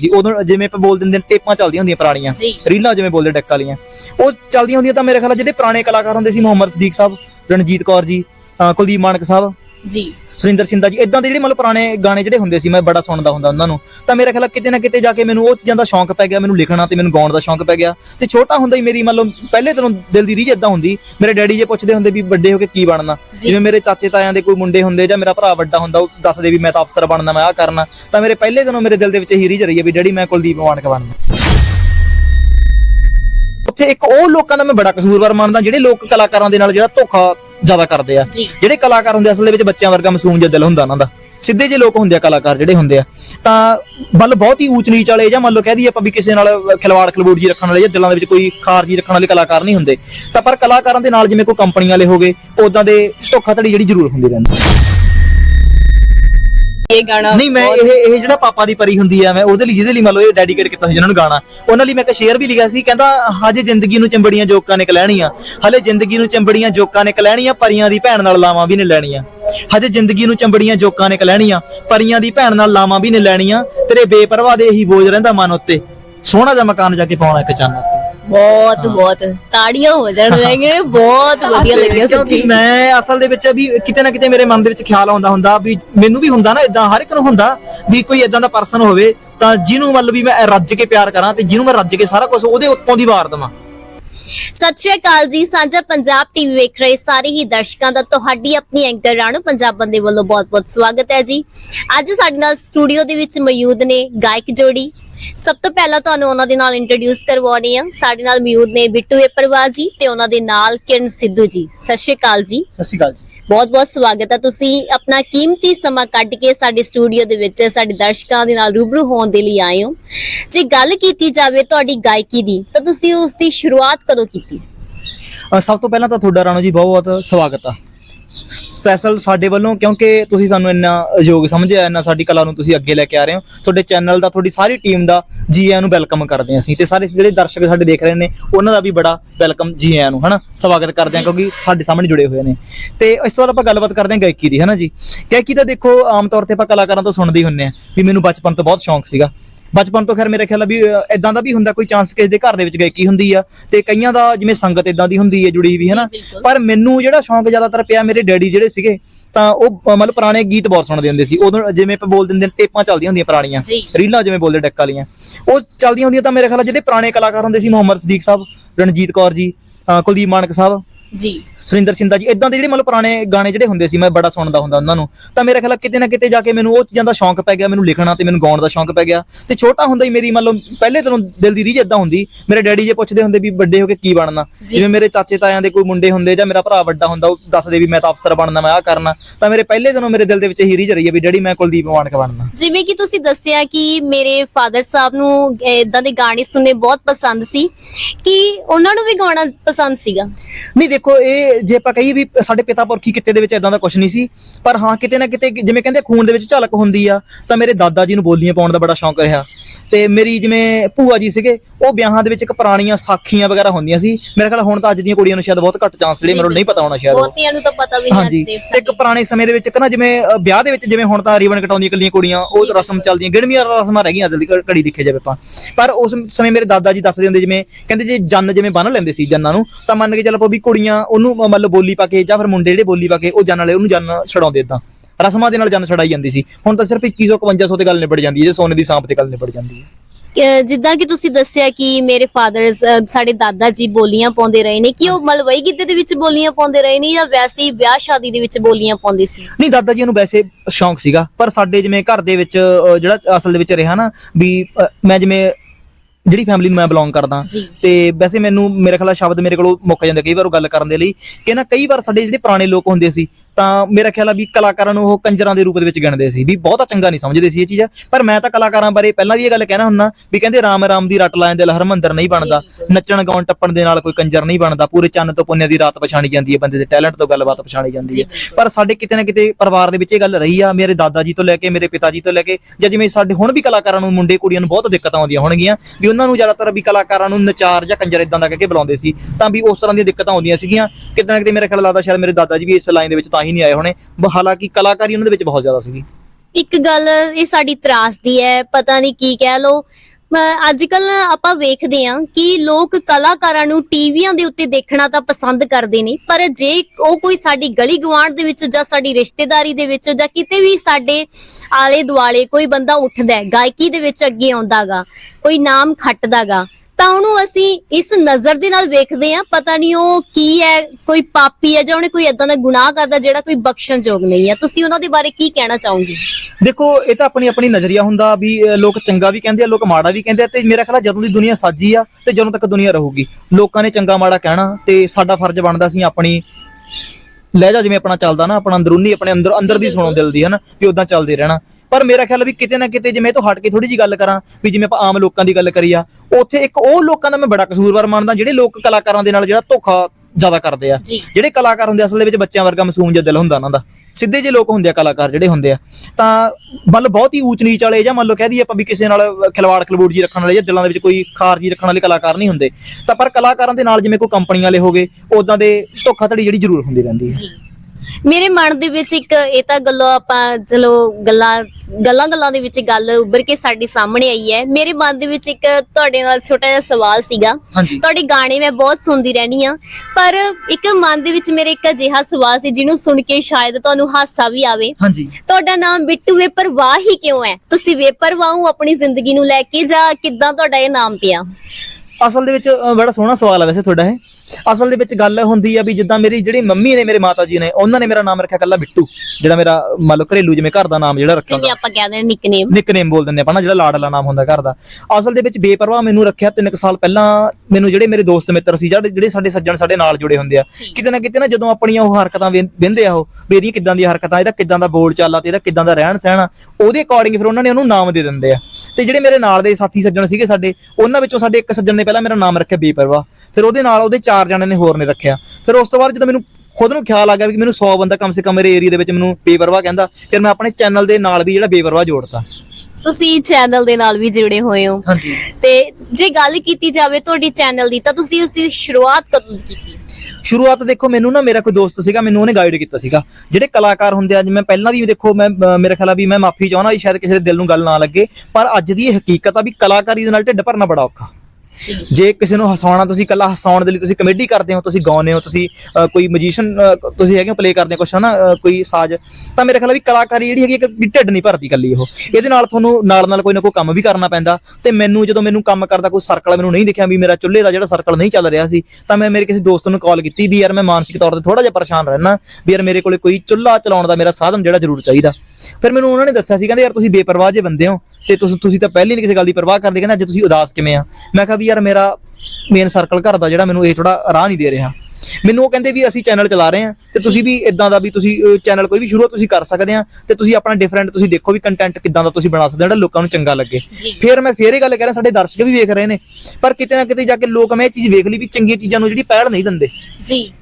ਜੀ ਉਦੋਂ ਜਿਵੇਂ ਆਪਾਂ ਬੋਲ ਦਿੰਦੇ ਨੇ ਟੇਪਾਂ ਚੱਲਦੀਆਂ ਹੁੰਦੀਆਂ ਪੁਰਾਣੀਆਂ। ਰੀਲਾਂ ਜਿਵੇਂ ਬੋਲਦੇ ਡੈਕ ਵਾਲੀਆਂ। ਉਹ ਚੱਲਦੀਆਂ ਹੁੰਦੀਆਂ ਤਾਂ ਮੇਰੇ ਖਿਆਲ ਨਾਲ ਜਿਹੜੇ ਪੁਰਾਣੇ ਕਲਾਕਾਰ ਹੁੰਦੇ ਸੀ ਮੁਹੰਮਦ ਸਦੀਕ ਸਾਹਿਬ ਰਣਜੀਤ ਕੌਰ ਜੀ ਅਹ ਕੁਲਦੀਪ ਮਾਨਕ ਸਾਹਿਬ ਜੀ। ਸੁਰਿੰਦਰ ਸਿੰਧਾ ਜੀ ਇਦਾਂ ਦੇ ਜਿਹੜੇ ਮਤਲਬ ਪੁਰਾਣੇ ਗਾਣੇ ਜਿਹੜੇ ਹੁੰਦੇ ਸੀ ਮੈਂ ਬੜਾ ਸੁਣਦਾ ਹੁੰਦਾ ਉਹਨਾਂ ਨੂੰ। ਤਾਂ ਮੇਰਾ ਖਿਆਲ ਆ ਕਿਤੇ ਨਾ ਕਿਤੇ ਜਾ ਕੇ ਮੈਨੂੰ ਉਹ ਚੀਜ਼ਾਂ ਦਾ ਸ਼ੌਂਕ ਪੈ ਗਿਆ ਮੈਨੂੰ ਲਿਖਣਾ ਤੇ ਮੈਨੂੰ ਗਾਉਣ ਦਾ ਸ਼ੌਂਕ ਪੈ ਗਿਆ। ਤੇ ਛੋਟਾ ਹੁੰਦਾ ਹੀ ਮੇਰੀ ਮਤਲਬ ਪਹਿਲੇ ਦਿਨੋਂ ਦਿਲ ਦੀ ਰੀਝ ਇਦਾਂ ਹੁੰਦੀ ਮੇਰੇ ਡੈਡੀ ਜੇ ਪੁੱਛਦੇ ਹੁੰਦੇ ਵੀ ਵੱਡੇ ਹੋ ਕੇ ਕੀ ਬਣਨਾ। ਜਿਵੇਂ ਮੇਰੇ ਚਾਚੇ ਤਾਇਆਂ ਦੇ ਕੋਈ ਮੁੰਡੇ ਹੁੰਦੇ ਜਾਂ ਮੇਰਾ ਭਰਾ ਵੱਡਾ ਹੁੰਦਾ ਉਹ ਦੱਸਦੇ ਵੀ ਮੈਂ ਤਾਂ ਅਫਸਰ ਬਣਨਾ ਮੈਂ ਆਹ ਕਰਨਾ। ਤਾਂ ਮੇਰੇ ਪਹਿਲੇ ਦਿਨੋਂ ਮੇਰੇ ਦਿਲ ਦੇ ਵਿੱਚ ਇਹੀ ਰੀਝ ਰਹੀ ਹੈ ਵੀ ਡੈਡੀ ਮੈਂ ਕੁਲਦੀਪ ਮਾਨਕ ਬਣਨਾ। ਉੱਥੇ ਇੱਕ ਉਹ ਲੋਕਾਂ ਦਾ ਮੈਂ ਬੜਾ ਕਸੂਰਵਾਰ ਮੰਨਦਾ ਜਿਹੜੇ ਲੋਕ ਕਲਾਕਾਰਾਂ ਦੇ ਨਾਲ ਜਿਹੜਾ ਧੋਖਾ ਜ਼ਿਆਦਾ ਕਰਦੇ ਆ। ਜੀ। ਜਿਹੜੇ ਕਲਾਕਾਰ ਹੁੰਦੇ ਆ, ਅਸਲ ਦੇ ਵਿੱਚ ਬੱਚਿਆਂ ਵਰਗਾ ਮਾਸੂਮ ਜਿਹਾ ਦਿਲ ਹੁੰਦਾ ਉਹਨਾਂ ਦਾ। ਸਿੱਧੇ ਜਿਹੇ ਲੋਕ ਹੁੰਦੇ ਆ ਕਲਾਕਾਰ ਜਿਹੜੇ ਹੁੰਦੇ ਆ। ਤਾਂ ਮਤਲਬ ਬਹੁਤ ਹੀ ਊਚ ਨੀਚ ਵਾਲੇ ਜਾਂ ਮੰਨ ਲਓ ਕਹਿ ਦਈਏ ਆਪਾਂ ਵੀ ਕਿਸੇ ਨਾਲ ਖਿਲਵਾੜ ਖਲਬੂੜ ਜੀ ਰੱਖਣ ਵਾਲੇ ਜਾਂ ਦਿਲਾਂ ਦੇ ਵਿੱਚ ਕੋਈ ਖਾਰਜੀ ਰੱਖਣ ਵਾਲੇ ਕਲਾਕਾਰ ਨਹੀਂ ਹੁੰਦੇ। ਤਾਂ ਪਰ ਕਲਾਕਾਰਾਂ ਦੇ ਨਾਲ ਜਿਵੇਂ ਕੋਈ ਕੰਪਨੀ ਵਾਲੇ ਹੋਗੇ ਉਦਾਂ ਦੇ ਧੋਖਾਧੜੀ ਜਿਹੜੀ ਜ਼ਰੂਰ ਹੁੰਦੀ ਰਹਿੰਦੀ। ਇਹ ਗਾਣਾ ਨਹੀਂ ਮੈਂ ਇਹ ਇਹ ਜਿਹੜਾ ਪਾਪਾ ਦੀ ਪਰੀ ਹੁੰਦੀ ਆ ਮੈਂ ਉਹਦੇ ਲਈ ਜਿਹਦੇ ਲਈ ਮੰਨ ਲਓ ਇਹ ਡੈਡੀਕੇਟ ਕੀਤਾ ਸੀ ਜਿਹਨਾਂ ਨੂੰ ਗਾਣਾ। ਉਹਨਾਂ ਲਈ ਮੈਂ ਇੱਕ ਸ਼ੇਅਰ ਵੀ ਲਿਖਿਆ ਸੀ ਕਹਿੰਦਾ ਹਜੇ ਜ਼ਿੰਦਗੀ ਨੂੰ ਚੰਬੜੀਆਂ ਜੋਕਾਂ ਨੇ ਕਲੈਣੀਆਂ ਹਲੇ ਜ਼ਿੰਦਗੀ ਨੂੰ ਚੰਬੜੀਆਂ ਜੋਕਾਂ ਨੇ ਕਲੈਣੀਆਂ ਪਰੀਆਂ ਦੀ ਭੈਣ ਨਾਲ ਲਾਵਾਂ ਵੀ ਨੇ ਲੈਣੀਆਂ। ਹਜੇ ਜ਼ਿੰਦਗੀ ਨੂੰ ਚੰਬੜੀਆਂ ਜੋਕਾਂ ਨੇ ਕਲੈਣੀਆਂ ਪਰੀਆਂ ਦੀ ਭੈਣ ਨਾਲ ਲਾਵਾਂ ਵੀ ਨੇ ਲੈਣੀਆਂ ਤੇਰੇ ਬੇਪਰਵਾਹ ਦੇ ਇਹੀ ਬੋਝ ਰਹਿੰਦਾ ਮਨ ਉੱਤੇ। ਸੋਹਣਾ ਜਿਹਾ ਮਕਾਨ ਜਾ ਕੇ ਪਾਉਣਾ ਇੱਕ ਚੰਨ ਉੱਤੇ। ਬਹੁਤ ਬਹੁਤ। ਤਾੜੀਆਂ ਹੋ ਜਾਣ ਰਹਿਗੇ ਬਹੁਤ ਵਧੀਆ ਲੱਗਿਆ ਸੱਚੀ। ਮੈਂ ਅਸਲ ਦੇ ਵਿੱਚ ਵੀ ਕਿਤੇ ਨਾ ਕਿਤੇ ਮੇਰੇ ਮਨ ਦੇ ਵਿੱਚ ਖਿਆਲ ਆਉਂਦਾ ਹੁੰਦਾ ਵੀ ਮੈਨੂੰ ਵੀ ਹੁੰਦਾ ਨਾ ਇਦਾਂ ਹਰ ਇੱਕ ਨੂੰ ਹੁੰਦਾ ਵੀ ਕੋਈ ਇਦਾਂ ਦਾ ਪਰਸਨ ਹੋਵੇ ਤਾਂ ਜਿਹਨੂੰ ਮਤਲਬ ਵੀ ਮੈਂ ਰੱਜ ਕੇ ਪਿਆਰ ਕਰਾਂ ਤੇ ਜਿਹਨੂੰ ਮੈਂ ਰੱਜ ਕੇ ਸਾਰਾ ਕੁਝ ਉਹਦੇ ਉੱਤੋਂ ਦੀ ਵਾਰ ਦੇਵਾਂ। ਸਤਿ ਸ਼੍ਰੀ ਅਕਾਲ ਜੀ ਸਾਂਝਾ ਪੰਜਾਬ ਟੀਵੀ ਵੇਖ ਰਹੇ ਸਾਰੇ ਹੀ ਦਰਸ਼ਕਾਂ ਦਾ ਤੁਹਾਡੀ ਆਪਣੀ ਐਂਕਰ ਰਾਣੋ ਪੰਜਾਬਨ ਦੇ ਵੱਲੋਂ ਬਹੁਤ-ਬਹੁਤ ਸਵਾਗਤ ਹੈ ਜੀ। ਅੱਜ ਸਾਡੇ ਨਾਲ ਸਟੂਡੀਓ ਦੇ ਵਿੱਚ ਮੌਜੂਦ ਨੇ ਗਾਇਕ ਜੋੜੀ ਸਭ ਤੋਂ ਪਹਿਲਾਂ ਤੁਹਾਨੂੰ ਉਹਨਾਂ ਦੇ ਨਾਲ ਇੰਟਰੋਡਿਊਸ ਕਰਵਾਉਣੀ ਆ। ਸਾਡੇ ਨਾਲ ਮੌਜੂਦ ਨੇ ਬਿੱਟੂ ਏਪਰਵਾਲ ਜੀ ਤੇ ਉਹਨਾਂ ਦੇ ਨਾਲ ਕਿਰਨ ਸਿੱਧੂ ਜੀ। ਸਤਿ ਸ਼੍ਰੀ ਅਕਾਲ ਜੀ। ਸਤਿ ਸ਼੍ਰੀ ਅਕਾਲ ਜੀ। ਬਹੁਤ ਬਹੁਤ ਸਵਾਗਤ ਹੈ ਤੁਸੀਂ ਆਪਣਾ ਕੀਮਤੀ ਸਮਾਂ ਕੱਢ ਕੇ ਸਾਡੇ ਸਟੂਡੀਓ ਦੇ ਵਿੱਚ ਸਾਡੇ ਦਰਸ਼ਕਾਂ ਦੇ ਨਾਲ ਰੂਬਰੂ ਹੋਣ ਦੇ ਲਈ ਆਏ ਹੋ। ਜੇ ਗੱਲ ਕੀਤੀ ਜਾਵੇ ਤੁਹਾਡੀ ਗਾਇਕੀ ਦੀ ਤਾਂ ਤੁਸੀਂ ਉਸ ਦੀ ਸ਼ੁਰੂਆਤ ਕਦੋਂ ਕੀਤੀ? ਸਭ ਤੋਂ ਪਹਿਲਾਂ ਤਾਂ ਤੁਹਾਡਾ ਰਾਣੋ ਜੀ ਬਹੁਤ ਬਹੁਤ ਸਵਾਗਤ ਆ। ਸਪੈਸ਼ਲ ਸਾਡੇ ਵੱਲੋਂ ਕਿਉਂਕਿ ਤੁਸੀਂ ਸਾਨੂੰ ਇੰਨਾ ਯੋਗ ਸਮਝਿਆ ਇੰਨਾ ਸਾਡੀ ਕਲਾ ਨੂੰ ਤੁਸੀਂ ਅੱਗੇ ਲੈ ਕੇ ਆ ਰਹੇ ਹੋ। ਤੁਹਾਡੇ ਚੈਨਲ ਦਾ ਤੁਹਾਡੀ ਸਾਰੀ ਟੀਮ ਦਾ ਜੀ ਆਇਆਂ ਨੂੰ ਵੈਲਕਮ ਕਰਦੇ ਹਾਂ ਅਸੀਂ। ਤੇ ਸਾਰੇ ਜਿਹੜੇ ਦਰਸ਼ਕ ਸਾਡੇ ਦੇਖ ਰਹੇ ਨੇ ਉਹਨਾਂ ਦਾ ਵੀ ਬੜਾ ਵੈਲਕਮ ਜੀ ਆਇਆਂ ਨੂੰ ਹਨਾ? ਸਵਾਗਤ ਕਰਦੇ ਹਾਂ ਕਿਉਂਕਿ ਸਾਡੇ ਸਾਹਮਣੇ ਜੁੜੇ ਹੋਏ ਨੇ। ਤੇ ਇਸ ਤੋਂ ਬਾਅਦ ਆਪਾਂ ਗੱਲਬਾਤ ਕਰਦੇ ਹਾਂ ਗਾਇਕੀ ਦੀ ਹਨਾ ਜੀ? ਗਾਇਕੀ ਤਾਂ ਦੇਖੋ ਆਮ ਤੌਰ ਤੇ ਆਪਾਂ ਕਲਾਕਾਰਾਂ ਤੋਂ ਸੁਣਦੇ ਹੀ ਹੁੰਨੇ ਆ ਵੀ ਮੈਨੂੰ ਬਚਪਨ ਤੋਂ ਬਹੁਤ ਸ਼ੌਂਕ ਸੀਗਾ। ਬਚਪਨ ਤੋਂ ਖੈਰ ਮੇਰੇ ਖਿਆਲ ਆ ਵੀ ਇਦਾਂ ਦਾ ਵੀ ਹੁੰਦਾ ਕੋਈ ਚਾਂਸ ਕਿਸੇ ਦੇ ਘਰ ਦੇ ਵਿੱਚ ਗਾਇਕੀ ਹੁੰਦੀ ਆ। ਤੇ ਕਈਆਂ ਦਾ ਜਿਵੇਂ ਸੰਗਤ ਇਦਾਂ ਦੀ ਹੁੰਦੀ ਹੈ ਜੁੜੀ ਵੀ ਹਨਾ। ਪਰ ਮੈਨੂੰ ਜਿਹੜਾ ਸ਼ੌਂਕ ਜ਼ਿਆਦਾਤਰ ਪਿਆ ਮੇਰੇ ਡੈਡੀ ਜਿਹੜੇ ਸੀਗੇ ਤਾਂ ਉਹ ਮਤਲਬ ਪੁਰਾਣੇ ਗੀਤ ਬਹੁਤ ਸੁਣਦੇ ਹੁੰਦੇ ਸੀ। ਉਦੋਂ ਜਿਵੇਂ ਆਪਾਂ ਬੋਲ ਦਿੰਦੇ ਨੇ ਟੇਪਾਂ ਚੱਲਦੀਆਂ ਹੁੰਦੀਆਂ ਪੁਰਾਣੀਆਂ। ਰੀਲਾਂ ਜਿਵੇਂ ਬੋਲਦੇ ਡੈਕ ਵਾਲੀਆਂ। ਉਹ ਚੱਲਦੀਆਂ ਹੁੰਦੀਆਂ ਤਾਂ ਮੇਰੇ ਖਿਆਲ ਜਿਹੜੇ ਪੁਰਾਣੇ ਕਲਾਕਾਰ ਹੁੰਦੇ ਸੀ ਮੁਹੰਮਦ ਸਦੀਕ ਸਾਹਿਬ ਰਣਜੀਤ ਕੌਰ ਜੀ ਕੁਲਦੀਪ ਮਾਨਕ ਸਾਹਿਬ ਜੀ। ਸੁਰਿੰਦਰ ਸਿੰਧਾ ਜੀ ਇਦਾਂ ਦੇ ਜਿਹੜੇ ਮਤਲਬ ਪੁਰਾਣੇ ਗਾਣੇ ਜਿਹੜੇ ਹੁੰਦੇ ਸੀ ਮੈਂ ਬੜਾ ਸੁਣਦਾ ਹੁੰਦਾ ਉਹਨਾਂ ਨੂੰ। ਤਾਂ ਮੇਰੇ ਖਿਆਲ ਆ ਕਿਤੇ ਨਾ ਕਿਤੇ ਜਾ ਕੇ ਮੈਨੂੰ ਉਹ ਚੀਜ਼ਾਂ ਦਾ ਸ਼ੌਂਕ ਪੈ ਗਿਆ ਮੈਨੂੰ ਲਿਖਣਾ ਤੇ ਮੈਨੂੰ ਗਾਉਣ ਦਾ ਸ਼ੌਂਕ ਪੈ ਗਿਆ। ਤੇ ਛੋਟਾ ਹੁੰਦਾ ਹੀ ਮੇਰੀ ਮਤਲਬ ਪਹਿਲੇ ਦਿਨੋਂ ਦਿਲ ਦੀ ਰੀਝ ਇਦਾਂ ਹੁੰਦੀ ਮੇਰੇ ਡੈਡੀ ਜੇ ਪੁੱਛਦੇ ਹੁੰਦੇ ਵੀ ਵੱਡੇ ਹੋ ਕੇ ਕੀ ਬਣਨਾ। ਜਿਵੇਂ ਮੇਰੇ ਚਾਚੇ ਤਾਇਆਂ ਦੇ ਕੋਈ ਮੁੰਡੇ ਹੁੰਦੇ ਜਾਂ ਮੇਰਾ ਭਰਾ ਵੱਡਾ ਹੁੰਦਾ ਉਹ ਦੱਸਦੇ ਵੀ ਮੈਂ ਤਾਂ ਅਫਸਰ ਬਣਨਾ ਮੈਂ ਆਹ ਕਰਨਾ। ਤਾਂ ਮੇਰੇ ਪਹਿਲੇ ਦਿਨੋਂ ਮੇਰੇ ਦਿਲ ਦੇ ਵਿੱਚ ਇਹੀ ਰੀਝ ਰਹੀ ਹੈ ਵੀ ਡੈਡੀ ਮੈਂ ਕੁਲਦੀਪ ਮਾਨਕ ਬਣਨਾ। ਜਿਵੇਂ ਕਿ ਤੁਸੀਂ ਦੱਸਿਆ ਕਿ ਮੇਰੇ ਫਾਦਰ ਸਾਹਿਬ ਨੂੰ ਇਦਾਂ ਦੇ ਗਾਣੇ ਸੁਣਨੇ ਬਹੁਤ ਪਸੰਦ ਸੀ ਕਿ ਉਹਨਾਂ ਨੂੰ ਵੀ ਗਾਉਣਾ ਪਸੰਦ ਸੀਗਾ? ਨਹੀਂ ਦੇਖੋ ਇਹ ਜੇ ਆਪਾਂ ਕਹੀਏ ਵੀ ਸਾਡੇ ਪਿਤਾ ਪੁਰਖੀ ਕਿਤੇ ਦੇ ਵਿੱਚ ਇਦਾਂ ਦਾ ਕੁਝ ਨਹੀਂ ਸੀ ਪਰ ਹਾਂ ਕਿਤੇ ਨਾ ਕਿਤੇ ਜਿਵੇਂ ਕਹਿੰਦੇ ਖੂਨ ਦੇ ਵਿੱਚ ਝਲਕ ਹੁੰਦੀ ਆ ਤਾਂ ਮੇਰੇ ਦਾਦਾ ਜੀ ਨੂੰ ਬੋਲੀਆਂ ਪਾਉਣ ਦਾ ਬੜਾ ਸ਼ੌਂਕ ਰਿਹਾ। ਤੇ ਮੇਰੀ ਜਿਵੇਂ ਭੂਆ ਜੀ ਸੀਗੇ ਉਹ ਵਿਆਹਾਂ ਦੇ ਵਿੱਚ ਇੱਕ ਪੁਰਾਣੀਆਂ ਸਾਖੀਆਂ ਵਗੈਰਾ ਹੁੰਦੀਆਂ ਸੀ। ਮੇਰੇ ਖਿਆਲ ਹੁਣ ਤਾਂ ਅੱਜ ਦੀਆਂ ਕੁੜੀਆਂ ਨੂੰ ਸ਼ਾਇਦ ਬਹੁਤ ਘੱਟ ਚਾਂਸ ਜਿਹੜੇ ਮੈਨੂੰ ਨਹੀਂ ਪਤਾ ਹੋਣਾ ਸ਼ਾਇਦ ਬਹੁਤੀਆਂ ਨੂੰ ਤਾਂ ਪਤਾ ਵੀ ਨਹੀਂ ਹਾਂਜੀ ਅੱਜ ਦੇ ਤੇ ਇੱਕ ਪੁਰਾਣੇ ਸਮੇਂ ਦੇ ਵਿੱਚ ਇੱਕ ਨਾ ਜਿਵੇਂ ਵਿਆਹ ਦੇ ਵਿੱਚ ਜਿਵੇਂ ਹੁਣ ਤਾਂ ਰੀਵਨ ਕਟਾਉਂਦੀਆਂ ਇਕੱਲੀਆਂ ਕੁੜੀਆਂ ਉਹ ਰਸਮ ਚੱਲਦੀਆਂ ਗਿਣਵੀਆਂ ਰਸਮਾਂ ਰਹਿ ਗਈਆਂ ਅੱਜ ਦੀ ਘੜੀ ਦੇਖੇ ਜਾਵੇ ਆਪਾਂ। ਪਰ ਉਸ ਸਮੇਂ ਮੇਰੇ ਦਾਦਾ ਜੀ ਦੱਸਦੇ ਹੁੰਦੇ ਜਿਵੇਂ ਕਹਿੰਦੇ ਜੇ ਜੰਨ ਜਿਵੇਂ ਬੰਨ ਲੈਂਦੇ ਸੀ ਜੰਨਾਂ ਨੂੰ ਤਾਂ ਮੰਨ ਕੇ ਚੱਲ ਪੋ ਵੀ ਕੁੜੀਆਂ ਉਹਨੂੰ ਮ- ਮਤਲਬ ਬੋਲੀ ਪਾ ਕੇ ਜਾਂ ਫਿਰ ਮੁੰਡੇ ਜਿਹੜੇ ਬੋਲੀ ਪਾ ਕੇ ਉਹ ਜੰਨ ਵਾਲੇ ਉਹਨੂੰ ਜੰਨ ਛਡਾਉਂਦੇ ਇਦਾਂ ਰਸਮਾਂ ਦੇ ਨਾਲ ਜੰਨ ਛਡਾਈ ਜਾਂਦੀ ਸੀ। ਹੁਣ ਤਾਂ ਸਿਰਫ 2151 ਤੇ ਗੱਲ ਨਿਬੜ ਜਾਂਦੀ ਹੈ ਜੇ ਸੋਨੇ ਦੀ ਸਾਂਪ ਤੇ ਗੱਲ ਨਿਬੜ ਜਾਂਦੀ ਹੈ। ਜਿੱਦਾਂ ਕਿ ਤੁਸੀਂ ਦੱਸਿਆ ਕਿ ਮੇਰੇ ਫਾਦਰ ਸਾਡੇ ਦਾਦਾ ਜੀ ਬੋਲੀਆਂ ਪਾਉਂਦੇ ਰਹੇ ਨੇ ਕਿ ਉਹ ਮਲਵਈ ਗਿੱਧੇ ਦੇ ਵਿੱਚ ਬੋਲੀਆਂ ਪਾਉਂਦੇ ਰਹੇ ਨੇ ਜਾਂ ਵੈਸੇ ਹੀ ਵਿਆਹ ਸ਼ਾਦੀ ਦੇ ਵਿੱਚ ਬੋਲੀਆਂ ਪਾਉਂਦੇ ਸੀ? ਨਹੀਂ ਦਾਦਾ ਜੀ ਨੂੰ ਵੈਸੇ ਸ਼ੌਂਕ ਸੀਗਾ ਪਰ ਸਾਡੇ ਜਿਵੇਂ ਘਰ ਦੇ ਵਿੱਚ ਜਿਹੜਾ ਅਸਲ ਦੇ ਵਿੱਚ ਰਿਹਾ ਨਾ ਵੀ ਮੈਂ ਜਿਵੇਂ ਜਿਹੜੀ ਫੈਮਿਲੀ ਨੂੰ ਮੈਂ ਬਿਲੋਂਗ ਕਰਦਾ। ਤੇ ਵੈਸੇ ਮੈਨੂੰ ਮੇਰੇ ਖਿਆਲ ਸ਼ਬਦ ਮੇਰੇ ਕੋਲੋਂ ਮੁੱਕ ਜਾਂਦੇ ਕਈ ਵਾਰ ਉਹ ਗੱਲ ਕਰਨ ਦੇ ਲਈ। ਕਿ ਨਾ ਕਈ ਵਾਰ ਸਾਡੇ ਜਿਹੜੇ ਪੁਰਾਣੇ ਲੋਕ ਹੁੰਦੇ ਸੀ ਤਾਂ ਮੇਰਾ ਖਿਆਲ ਆ ਵੀ ਕਲਾਕਾਰਾਂ ਨੂੰ ਉਹ ਕੰਜਰਾਂ ਦੇ ਰੂਪ ਦੇ ਵਿੱਚ ਗਿਣਦੇ ਸੀ ਵੀ ਬਹੁਤਾ ਚੰਗਾ ਨਹੀਂ ਸਮਝਦੇ ਸੀ ਇਹ ਚੀਜ਼ ਪਰ ਮੈਂ ਤਾਂ ਕਲਾਕਾਰਾਂ ਬਾਰੇ ਪਹਿਲਾਂ ਵੀ ਇਹ ਗੱਲ ਕਹਿਣਾ ਹੁੰਨਾ ਵੀ ਕਹਿੰਦੇ ਰਾਮ ਰਾਮ ਦੀ ਰੱਟ ਲਾਏ ਦਿਲ ਹਰਮੰਦਰ ਨਹੀਂ ਬਣਦਾ ਨੱਚਣ ਗਾਉਣ ਟੱਪਣ ਦੇ ਨਾਲ ਕੋਈ ਕੰਜਰ ਨਹੀਂ ਬਣਦਾ ਪੂਰੇ ਚੰਨ ਤੋਂ ਪੁੰਨੇ ਦੀ ਰਾਤ ਪਛਾਣੀ ਜਾਂਦੀ ਹੈ ਬੰਦੇ ਦੇ ਟੈਲੈਂਟ ਤੋਂ ਗੱਲਬਾਤ ਪਛਾਣੀ ਜਾਂਦੀ ਹੈ। ਪਰ ਸਾਡੇ ਕਿਤੇ ਨਾ ਕਿਤੇ ਪਰਿਵਾਰ ਦੇ ਵਿੱਚ ਇਹ ਗੱਲ ਰਹੀ ਆ ਮੇਰੇ ਦਾਦਾ ਜੀ ਤੋਂ ਲੈ ਕੇ ਮੇਰੇ ਪਿਤਾ ਜੀ ਤੋਂ ਲੈ ਕੇ ਜਾਂ ਜਿਵੇਂ ਸਾਡੇ ਹੁਣ ਵੀ ਕਲਾਕਾਰਾਂ ਨੂੰ ਮੁੰਡੇ ਕੁੜੀਆਂ ਨੂੰ ਬਹੁਤ ਦਿੱਕਤਾਂ ਆਉਂਦੀਆਂ ਹੋਣਗੀਆਂ ਵੀ ਉਹਨਾਂ ਨੂੰ ਜ਼ਿਆਦਾਤਰ ਵੀ ਕਲਾਕਾਰਾਂ ਨੂੰ ਨਚਾਰ ਜਾਂ ਕੰਜਰ ਇਦਾਂ ਦਾ ਕਹਿ ਕੇ ਬੁਲਾਉਂਦੇ ਸੀ ਤਾਂ ਵੀ ਉਸ ਤਰ੍ਹਾਂ ਦੀਆਂ ਦਿੱਕਤਾਂ ਆਉਂਦੀਆਂ ਸੀਗੀਆਂ। ਕਿਤੇ ਨਾ ਕਿਤੇ ਮੇਰੇ ਖਿਆਲ ਲੱਗਦਾ ਸ਼ਾਇਦ ਮੇਰੇ ਦਾਦਾ ਜੀ ਵੀ ਇਸ ਲਾਈਨ ਦੇ ਵਿੱਚ ਤਾਂ ਹੀ ਨਹੀਂ ਆਏ ਹੋਣੇ। ਬ- ਹਾਲਾਂਕਿ ਕਲਾਕਾਰੀ ਉਹਨਾਂ ਦੇ ਵਿੱਚ ਬਹੁਤ ਜ਼ਿਆਦਾ ਸੀਗੀ। ਇੱਕ ਗੱਲ ਇਹ ਸਾਡੀ ਤਰਾਸਦੀ ਹੈ, ਪਤਾ ਨਹੀਂ ਕੀ ਕਹਿ ਲੋ ਅੱਜ ਕੱਲ ਆਪਾਂ ਵੇਖਦੇ ਹਾਂ ਕਿ ਲੋਕ ਕਲਾਕਾਰਾਂ ਨੂੰ ਟੀਵੀਆਂ ਦੇ ਉੱਤੇ ਦੇਖਣਾ ਤਾਂ ਪਸੰਦ ਕਰਦੇ ਨੇ, ਪਰ ਜੇ ਉਹ ਕੋਈ ਸਾਡੀ ਗਲੀ ਗਵਾਂਢ ਦੇ ਵਿੱਚ ਜਾਂ ਸਾਡੀ ਰਿਸ਼ਤੇਦਾਰੀ ਦੇ ਵਿੱਚ ਜਾਂ ਕਿਤੇ ਵੀ ਸਾਡੇ ਆਲੇ ਦੁਆਲੇ ਕੋਈ ਬੰਦਾ ਉੱਠਦਾ ਹੈ, ਗਾਇਕੀ ਦੇ ਵਿੱਚ ਅੱਗੇ ਆਉਂਦਾਗਾ, ਕੋਈ ਨਾਮ ਖੱਟਦਾਗਾ ਤਾਂ ਉਹਨੂੰ ਅਸੀਂ ਇਸ ਨਜ਼ਰ ਦੇ ਨਾਲ ਵੇਖਦੇ ਹਾਂ ਪਤਾ ਨਹੀਂ ਉਹ ਕੀ ਹੈ ਕੋਈ ਪਾਪੀ ਹੈ ਜਾਂ ਉਹਨੇ ਕੋਈ ਇਦਾਂ ਦਾ ਗੁਨਾਹ ਕਰਦਾ ਜਿਹੜਾ ਕੋਈ ਬਖਸ਼ਣਯੋਗ ਨਹੀਂ ਹੈ। ਤੁਸੀਂ ਉਹਨਾਂ ਦੇ ਬਾਰੇ ਕੀ ਕਹਿਣਾ ਚਾਹੋਗੇ? ਦੇਖੋ ਇਹ ਤਾਂ ਆਪਣੀ ਆਪਣੀ ਨਜ਼ਰੀਆ ਹੁੰਦਾ ਵੀ ਅਹ, ਲੋਕ ਚੰਗਾ ਵੀ ਕਹਿੰਦੇ ਆ ਲੋਕ ਮਾੜਾ ਵੀ ਕਹਿੰਦੇ ਆ ਤੇ ਮੇਰਾ ਖਿਆਲ ਆ ਜਦੋਂ ਦੀ ਦੁਨੀਆ ਸਾਜੀ ਆ ਤੇ ਜਦੋਂ ਤੱਕ ਦੁਨੀਆ ਰਹੂਗੀ। ਲੋਕਾਂ ਨੇ ਚੰਗਾ ਮਾੜਾ ਕਹਿਣਾ ਤੇ ਸਾਡਾ ਫਰਜ਼ ਬਣਦਾ ਸੀ ਆਪਣੀ ਲਹਿਜਾ ਜਿਵੇਂ ਆਪਣਾ ਚੱਲਦਾ ਨਾ ਆਪਣਾ ਅੰਦਰੂਨੀ ਆਪਣੇ ਅੰਦਰ ਅੰਦਰ ਦੀ ਸੁਣੋ ਦਿਲ ਦੀ ਹਨਾ ਵੀ ਉਦਾਂ ਚੱਲਦੇ ਰਹਿਣਾ। ਪਰ ਮੇਰਾ ਖਿਆਲ ਵੀ ਕਿਤੇ ਨਾ ਕਿਤੇ ਜਿਵੇਂ ਤੋਂ ਹਟ ਕੇ ਥੋੜੀ ਜੀ ਗੱਲ ਕਰਾਂ ਵੀ ਜਿਵੇਂ ਆਪਾਂ ਆਮ ਲੋਕਾਂ ਦੀ ਗੱਲ ਕਰੀ ਆ ਉੱਥੇ ਇੱਕ ਉਹ ਲੋਕਾਂ ਦਾ ਮੈਂ ਬੜਾ ਕਸੂਰਵਾਰ ਮੰਨਦਾ ਜਿਹੜੇ ਲੋਕ ਕਲਾਕਾਰਾਂ ਦੇ ਨਾਲ ਜਿਹੜਾ ਧੋਖਾ ਜ਼ਿਆਦਾ ਕਰਦੇ ਆ। ਜੀ। ਜਿਹੜੇ ਕਲਾਕਾਰ ਹੁੰਦੇ ਅਸਲ ਦੇ ਵਿੱਚ ਬੱਚਿਆਂ ਵਰਗਾ ਮਾਸੂਮ ਜਿਹਾ ਦਿਲ ਹੁੰਦਾ ਉਹਨਾਂ ਦਾ ਸਿੱਧੇ ਜਿਹੇ ਲੋਕ ਹੁੰਦੇ ਆ ਕਲਾਕਾਰ ਜਿਹੜੇ ਹੁੰਦੇ ਆ ਤਾਂ ਮੰਨ ਲਓ ਬਹੁਤ ਹੀ ਊਚ ਨੀਚ ਵਾਲੇ ਜਾਂ ਮੰਨ ਲਓ ਕਹਿ ਦਈਏ ਆਪਾਂ ਵੀ ਕਿਸੇ ਨਾਲ ਖਿਲਵਾੜ ਖਲਬੂੜ ਜੀ ਰੱਖਣ ਵਾਲੇ ਜਾਂ ਦਿਲਾਂ ਦੇ ਵਿੱਚ ਕੋਈ ਖਾਰ ਜੀ ਰੱਖਣ ਵਾਲੇ ਕਲਾਕਾਰ ਨਹੀਂ ਹੁੰਦੇ ਤਾਂ ਪਰ ਕਲਾਕਾਰਾਂ ਦੇ ਨਾਲ ਜਿਵੇਂ ਕੋਈ ਕੰਪਨੀ ਵਾਲੇ ਹੋਗੇ ਉਦਾਂ ਦੇ ਧੋਖਾਧੜੀ ਜਿਹੜੀ ਜ਼ਰੂਰ ਹੁੰਦੀ ਰਹਿੰਦੀ ਹੈ। ਜੀ। ਮੇਰੇ ਮਨ ਦੇ ਵਿੱਚ ਇੱਕ ਇਹ ਤਾਂ ਗੱਲੋਂ ਆਪਾਂ ਚਲੋ ਗੱਲਾਂ ਗੱਲਾਂ ਗੱਲਾਂ ਦੇ ਵਿੱਚ ਗੱਲ ਉੱਭਰ ਕੇ ਸਾਡੇ ਸਾਹਮਣੇ ਆਈ ਹੈ। ਮੇਰੇ ਮਨ ਦੇ ਵਿੱਚ ਇੱਕ ਤੁਹਾਡੇ ਨਾਲ ਛੋਟਾ ਜਿਹਾ ਸਵਾਲ ਸੀਗਾ। ਤੁਹਾਡੇ ਗਾਣੇ ਮੈਂ ਬਹੁਤ ਸੁਣਦੀ ਰਹਿਣੀ ਆ ਪਰ ਇੱਕ ਮਨ ਦੇ ਵਿੱਚ ਮੇਰੇ ਇੱਕ ਅਜਿਹਾ ਸਵਾਲ ਸੀ ਜਿਹਨੂੰ ਸੁਣ ਕੇ ਸ਼ਾਇਦ ਤੁਹਾਨੂੰ ਹਾਸਾ ਵੀ ਆਵੇ। ਤੁਹਾਡਾ ਨਾਮ ਬਿੱਟੂ ਵੇਪਰਵਾਹ ਹੀ ਕਿਉਂ ਹੈ? ਤੁਸੀਂ ਵੇਪਰਵਾਹ ਹੋ ਆਪਣੀ ਜ਼ਿੰਦਗੀ ਨੂੰ ਲੈ ਕੇ ਜਾਂ ਕਿੱਦਾਂ ਤੁਹਾਡਾ ਇਹ ਨਾਮ ਪਿਆ? ਅਸਲ ਦੇ ਵਿੱਚ ਬੜਾ ਸੋਹਣਾ ਸਵਾਲ ਆ ਵੈਸੇ ਤੁਹਾਡਾ ਇਹ। ਅਸਲ ਦੇ ਵਿੱਚ ਗੱਲ ਹੁੰਦੀ ਆ ਵੀ ਜਿੱਦਾਂ ਮੇਰੀ ਜਿਹੜੀ ਮੰਮੀ ਨੇ ਮੇਰੇ ਮਾਤਾ ਜੀ ਨੇ ਉਹਨਾਂ ਨੇ ਮੇਰਾ ਨਾਮ ਰੱਖਿਆ ਕੱਲਾ ਬਿੱਟੂ ਜਿਹੜਾ ਮੇਰਾ ਮੰਨ ਲਓ ਘਰੇਲੂ ਜਿਵੇਂ ਘਰ ਦਾ ਨਾਮ ਜਿਹੜਾ ਰੱਖਿਆ ਜਿਵੇਂ ਆਪਾਂ ਕਹਿੰਦੇ ਨੇ ਨਿਕਨੇਮ ਨਿਕਨੇਮ ਬੋਲ ਦਿੰਦੇ ਆਪਾਂ ਨਾ ਜਿਹੜਾ ਲਾਡਲਾ ਨਾਮ ਹੁੰਦਾ ਘਰ ਦਾ। ਅਸਲ ਦੇ ਵਿੱਚ ਬੇਪਰਵਾਹ ਮੈਨੂੰ ਰੱਖਿਆ 3 ਸਾਲ ਪਹਿਲਾਂ ਮੈਨੂੰ ਜਿਹੜੇ ਮੇਰੇ ਦੋਸਤ ਮਿੱਤਰ ਸੀ ਜਿਹੜੇ ਸਾਡੇ ਸੱਜਣ ਸਾਡੇ ਨਾਲ ਜੁੜੇ ਹੁੰਦੇ ਆ। ਕਿਤੇ ਨਾ ਕਿਤੇ ਨਾ ਜਦੋਂ ਆਪਣੀਆਂ ਉਹ ਹਰਕਤਾਂ ਵੇਂਦੇ ਆ ਉਹ ਵੀ ਇਹਦੀਆਂ ਕਿੱਦਾਂ ਦੀਆਂ ਹਰਕਤਾਂ ਇਹਦਾ ਕਿੱਦਾਂ ਦਾ ਬੋਲ ਚਾਲ ਤੇ ਇਹਦਾ ਕਿੱਦਾਂ ਦਾ ਰਹਿਣ ਸਹਿਣ ਉਹਦੇ ਅਕੋਰਡਿੰਗ ਫਿਰ ਉਹਨਾਂ ਨੇ ਉਹਨੂੰ ਨਾਮ ਦੇ ਦਿੰਦੇ ਆ। ਤੇ ਜਿਹੜੇ ਮੇਰੇ ਨਾਲ ਦੇ ਸਾਥੀ ਸੱਜਣ ਸੀਗੇ ਸਾਡੇ ਉਹਨਾਂ ਵਿੱਚੋਂ ਸਾਡੇ ਇੱਕ ਸੱਜਣ ਨੇ ਪਹਿਲਾਂ ਮੇਰਾ ਨਾਮ ਰੱਖਿਆ ਬੇਪਰਵਾਹ। ਫਿਰ ਉਹਦੇ ਨਾਲ ਉਹਦੇ ਚਾਰ ਜਣਿਆਂ ਨੇ ਹੋਰ ਨੇ ਰੱਖਿਆ। ਫਿਰ ਉਸ ਤੋਂ ਬਾਅਦ ਜਦੋਂ ਮੈਨੂੰ ਖੁਦ ਨੂੰ ਖਿਆਲ ਆ ਗਿਆ ਵੀ ਮੈਨੂੰ 100 ਬੰਦਾ ਕਮ ਸੇ ਕਮ ਮੇਰੇ ਏਰੀਆ ਦੇ ਵਿੱਚ ਮੈਨੂੰ ਬੇਪਰਵਾਹ ਕਹਿੰਦਾ ਫਿਰ ਮੈਂ ਆਪਣੇ ਚੈਨਲ ਦੇ ਨਾਲ ਵੀ ਜਿਹੜਾ ਬੇਪਰਵਾਹ ਜੋੜਤਾ। ਤੁਸੀਂ ਚੈਨਲ ਦੇ ਨਾਲ ਵੀ ਜੁੜੇ ਹੋਏ ਹੋ। ਹਾਂਜੀ। ਤੇ ਜੇ ਗੱਲ ਕੀਤੀ ਜਾਵੇ ਤੁਹਾਡੀ ਚੈਨਲ ਦੀ ਤਾਂ ਤੁਸੀਂ ਉਸ ਦੀ ਸ਼ੁਰੂਆਤ ਕਦੋਂ ਕੀਤੀ? ਸ਼ੁਰੂਆਤ ਦੇਖੋ ਮੈਨੂੰ ਨਾ ਮੇਰਾ ਕੋਈ ਦੋਸਤ ਸੀਗਾ ਮੈਨੂੰ ਉਹਨੇ ਗਾਈਡ ਕੀਤਾ ਸੀਗਾ। ਜਿਹੜੇ ਕਲਾਕਾਰ ਹੁੰਦੇ ਆ ਜਿਵੇਂ ਪਹਿਲਾਂ ਵੀ ਦੇਖੋ ਮੈਂ ਮੇਰੇ ਖਿਆਲ ਆ ਵੀ ਮੈਂ ਮਾਫੀ ਚਾਹਣਾ ਸ਼ਾਇਦ ਕਿਸੇ ਦੇ ਦਿਲ ਨੂੰ ਗੱਲ ਨਾ ਲੱਗੇ ਪਰ ਅੱਜ ਦੀ ਇਹ ਹਕੀਕਤ ਆ ਵੀ ਕਲਾਕਾਰੀ ਦੇ ਨਾਲ ਢਿੱਡ ਭਰਨਾ ਬੜਾ ਔਖਾ। ਜੇ ਕਿਸੇ ਨੂੰ ਹਸਾਉਣਾ ਤੁਸੀਂ ਇਕੱਲਾ ਹਸਾਉਣ ਦੇ ਲਈ ਤੁਸੀਂ ਕਮੇਡੀ ਕਰਦੇ ਹੋ ਤੁਸੀਂ ਗਾਉਂਦੇ ਹੋ ਤੁਸੀਂ ਕੋਈ ਮੈਜੀਸ਼ੀਅਨ ਤੁਸੀਂ ਹੈਗੇ ਹੋ ਪਲੇ ਕਰਦੇ ਹੋ ਕੁਛ ਹਨਾ ਅਹ, ਕੋਈ ਸਾਜ਼ ਤਾਂ ਮੇਰੇ ਖਿਆਲ ਵੀ ਕਲਾਕਾਰੀ ਜਿਹੜੀ ਹੈਗੀ ਇੱਕ ਢਿੱਡ ਨਹੀਂ ਭਰਦੀ ਕੱਲੀ ਉਹ। ਇਹਦੇ ਨਾਲ ਤੁਹਾਨੂੰ ਨਾਲ ਨਾਲ ਕੋਈ ਨਾ ਕੋਈ ਕੰਮ ਵੀ ਕਰਨਾ ਪੈਂਦਾ। ਤੇ ਮੈਨੂੰ ਜਦੋਂ ਮੈਨੂੰ ਕੰਮ ਕਰਦਾ ਕੋਈ ਸਰਕਲ ਮੈਨੂੰ ਨਹੀਂ ਦਿਖਿਆ ਵੀ ਮੇਰਾ ਚੁੱਲ੍ਹੇ ਦਾ ਜਿਹੜਾ ਸਰਕਲ ਨਹੀਂ ਚੱਲ ਰਿਹਾ ਸੀ ਤਾਂ ਮੈਂ ਮੇਰੇ ਕਿਸੇ ਦੋਸਤ ਨੂੰ ਕਾਲ ਕੀਤੀ ਵੀ ਯਾਰ ਮੈਂ ਮਾਨਸਿਕ ਤੌਰ ਤੇ ਥੋੜਾ ਜਿਹਾ ਪਰੇਸ਼ਾਨ ਰਹਿਣਾ ਵੀ ਯਾਰ ਮੇਰੇ ਕੋਲੇ ਕੋਈ ਚੁੱਲ੍ਹਾ ਚਲਾਉਣ ਦਾ ਮੇਰਾ ਸਾਧਨ ਜਿਹੜਾ ਜ਼ਰੂਰ ਚਾਹੀਦਾ। ਫਿਰ ਮੈਨੂੰ ਉਹਨਾਂ ਨੇ ਦੱਸਿਆ ਸੀ ਕਹਿੰਦੇ ਯਾਰ ਤੁਸੀਂ ਬੇਪਰਵਾਹ ਜੇ ਬੰਦੇ ਹੋ ਤੇ ਤੁਸੀਂ ਤੁਸੀਂ ਤਾਂ ਪਹਿਲੇ ਨਹੀਂ ਕਿਸੇ ਗੱਲ ਦੀ ਪਰਵਾਹ ਕਰਦੇ ਕਹਿੰਦੇ ਅੱਜ ਤੁਸੀਂ ਉਦਾਸ ਕਿਵੇਂ ਆ? ਮੈਂ ਕਿਹਾ ਵੀ ਯਾਰ ਮੇਰਾ ਮੇਨ ਸਰਕਲ ਘਰ ਦਾ ਜਿਹੜਾ ਮੈਨੂੰ ਇਹ ਥੋੜਾ ਰਾਹ ਨਹੀਂ ਦੇ ਰਿਹਾ। ਮੈਨੂੰ ਉਹ ਕਹਿੰਦੇ ਵੀ ਅਸੀਂ ਚੈਨਲ ਚਲਾ ਰਹੇ ਹਾਂ ਤੇ ਤੁਸੀਂ ਵੀ ਇਦਾਂ ਦਾ ਵੀ ਤੁਸੀਂ ਚੈਨਲ ਕੋਈ ਵੀ ਸ਼ੁਰੂ ਤੁਸੀਂ ਕਰ ਸਕਦੇ ਆ ਤੇ ਤੁਸੀਂ ਆਪਣਾ ਡਿਫਰੈਂਟ ਤੁਸੀਂ ਦੇਖੋ ਵੀ ਕੰਟੈਂਟ ਕਿਦਾਂ ਦਾ ਤੁਸੀਂ ਬਣਾ ਸਕਦੇ ਹੋ ਜਿਹੜਾ ਲੋਕਾਂ ਨੂੰ ਚੰਗਾ ਲੱਗੇ। ਫਿਰ ਮੈਂ ਫੇਰ ਇਹ ਗੱਲ ਕਹਿ ਰਿਹਾ ਸਾਡੇ ਦਰਸ਼ਕ ਵੀ ਵੇਖ ਰਹੇ ਨੇ ਪਰ ਕਿਤੇ ਨਾ ਕਿਤੇ ਜਾ ਕੇ ਲੋਕ ਮੈਂ ਇਹ ਚੀਜ਼ ਵੇਖ ਲਈ ਵੀ ਚੰਗੀਆਂ ਚੀਜ਼ਾਂ ਨੂੰ ਜਿਹੜੀ ਪਹਿਲ ਨਹੀਂ ਦਿੰਦੇ। ਜੀ।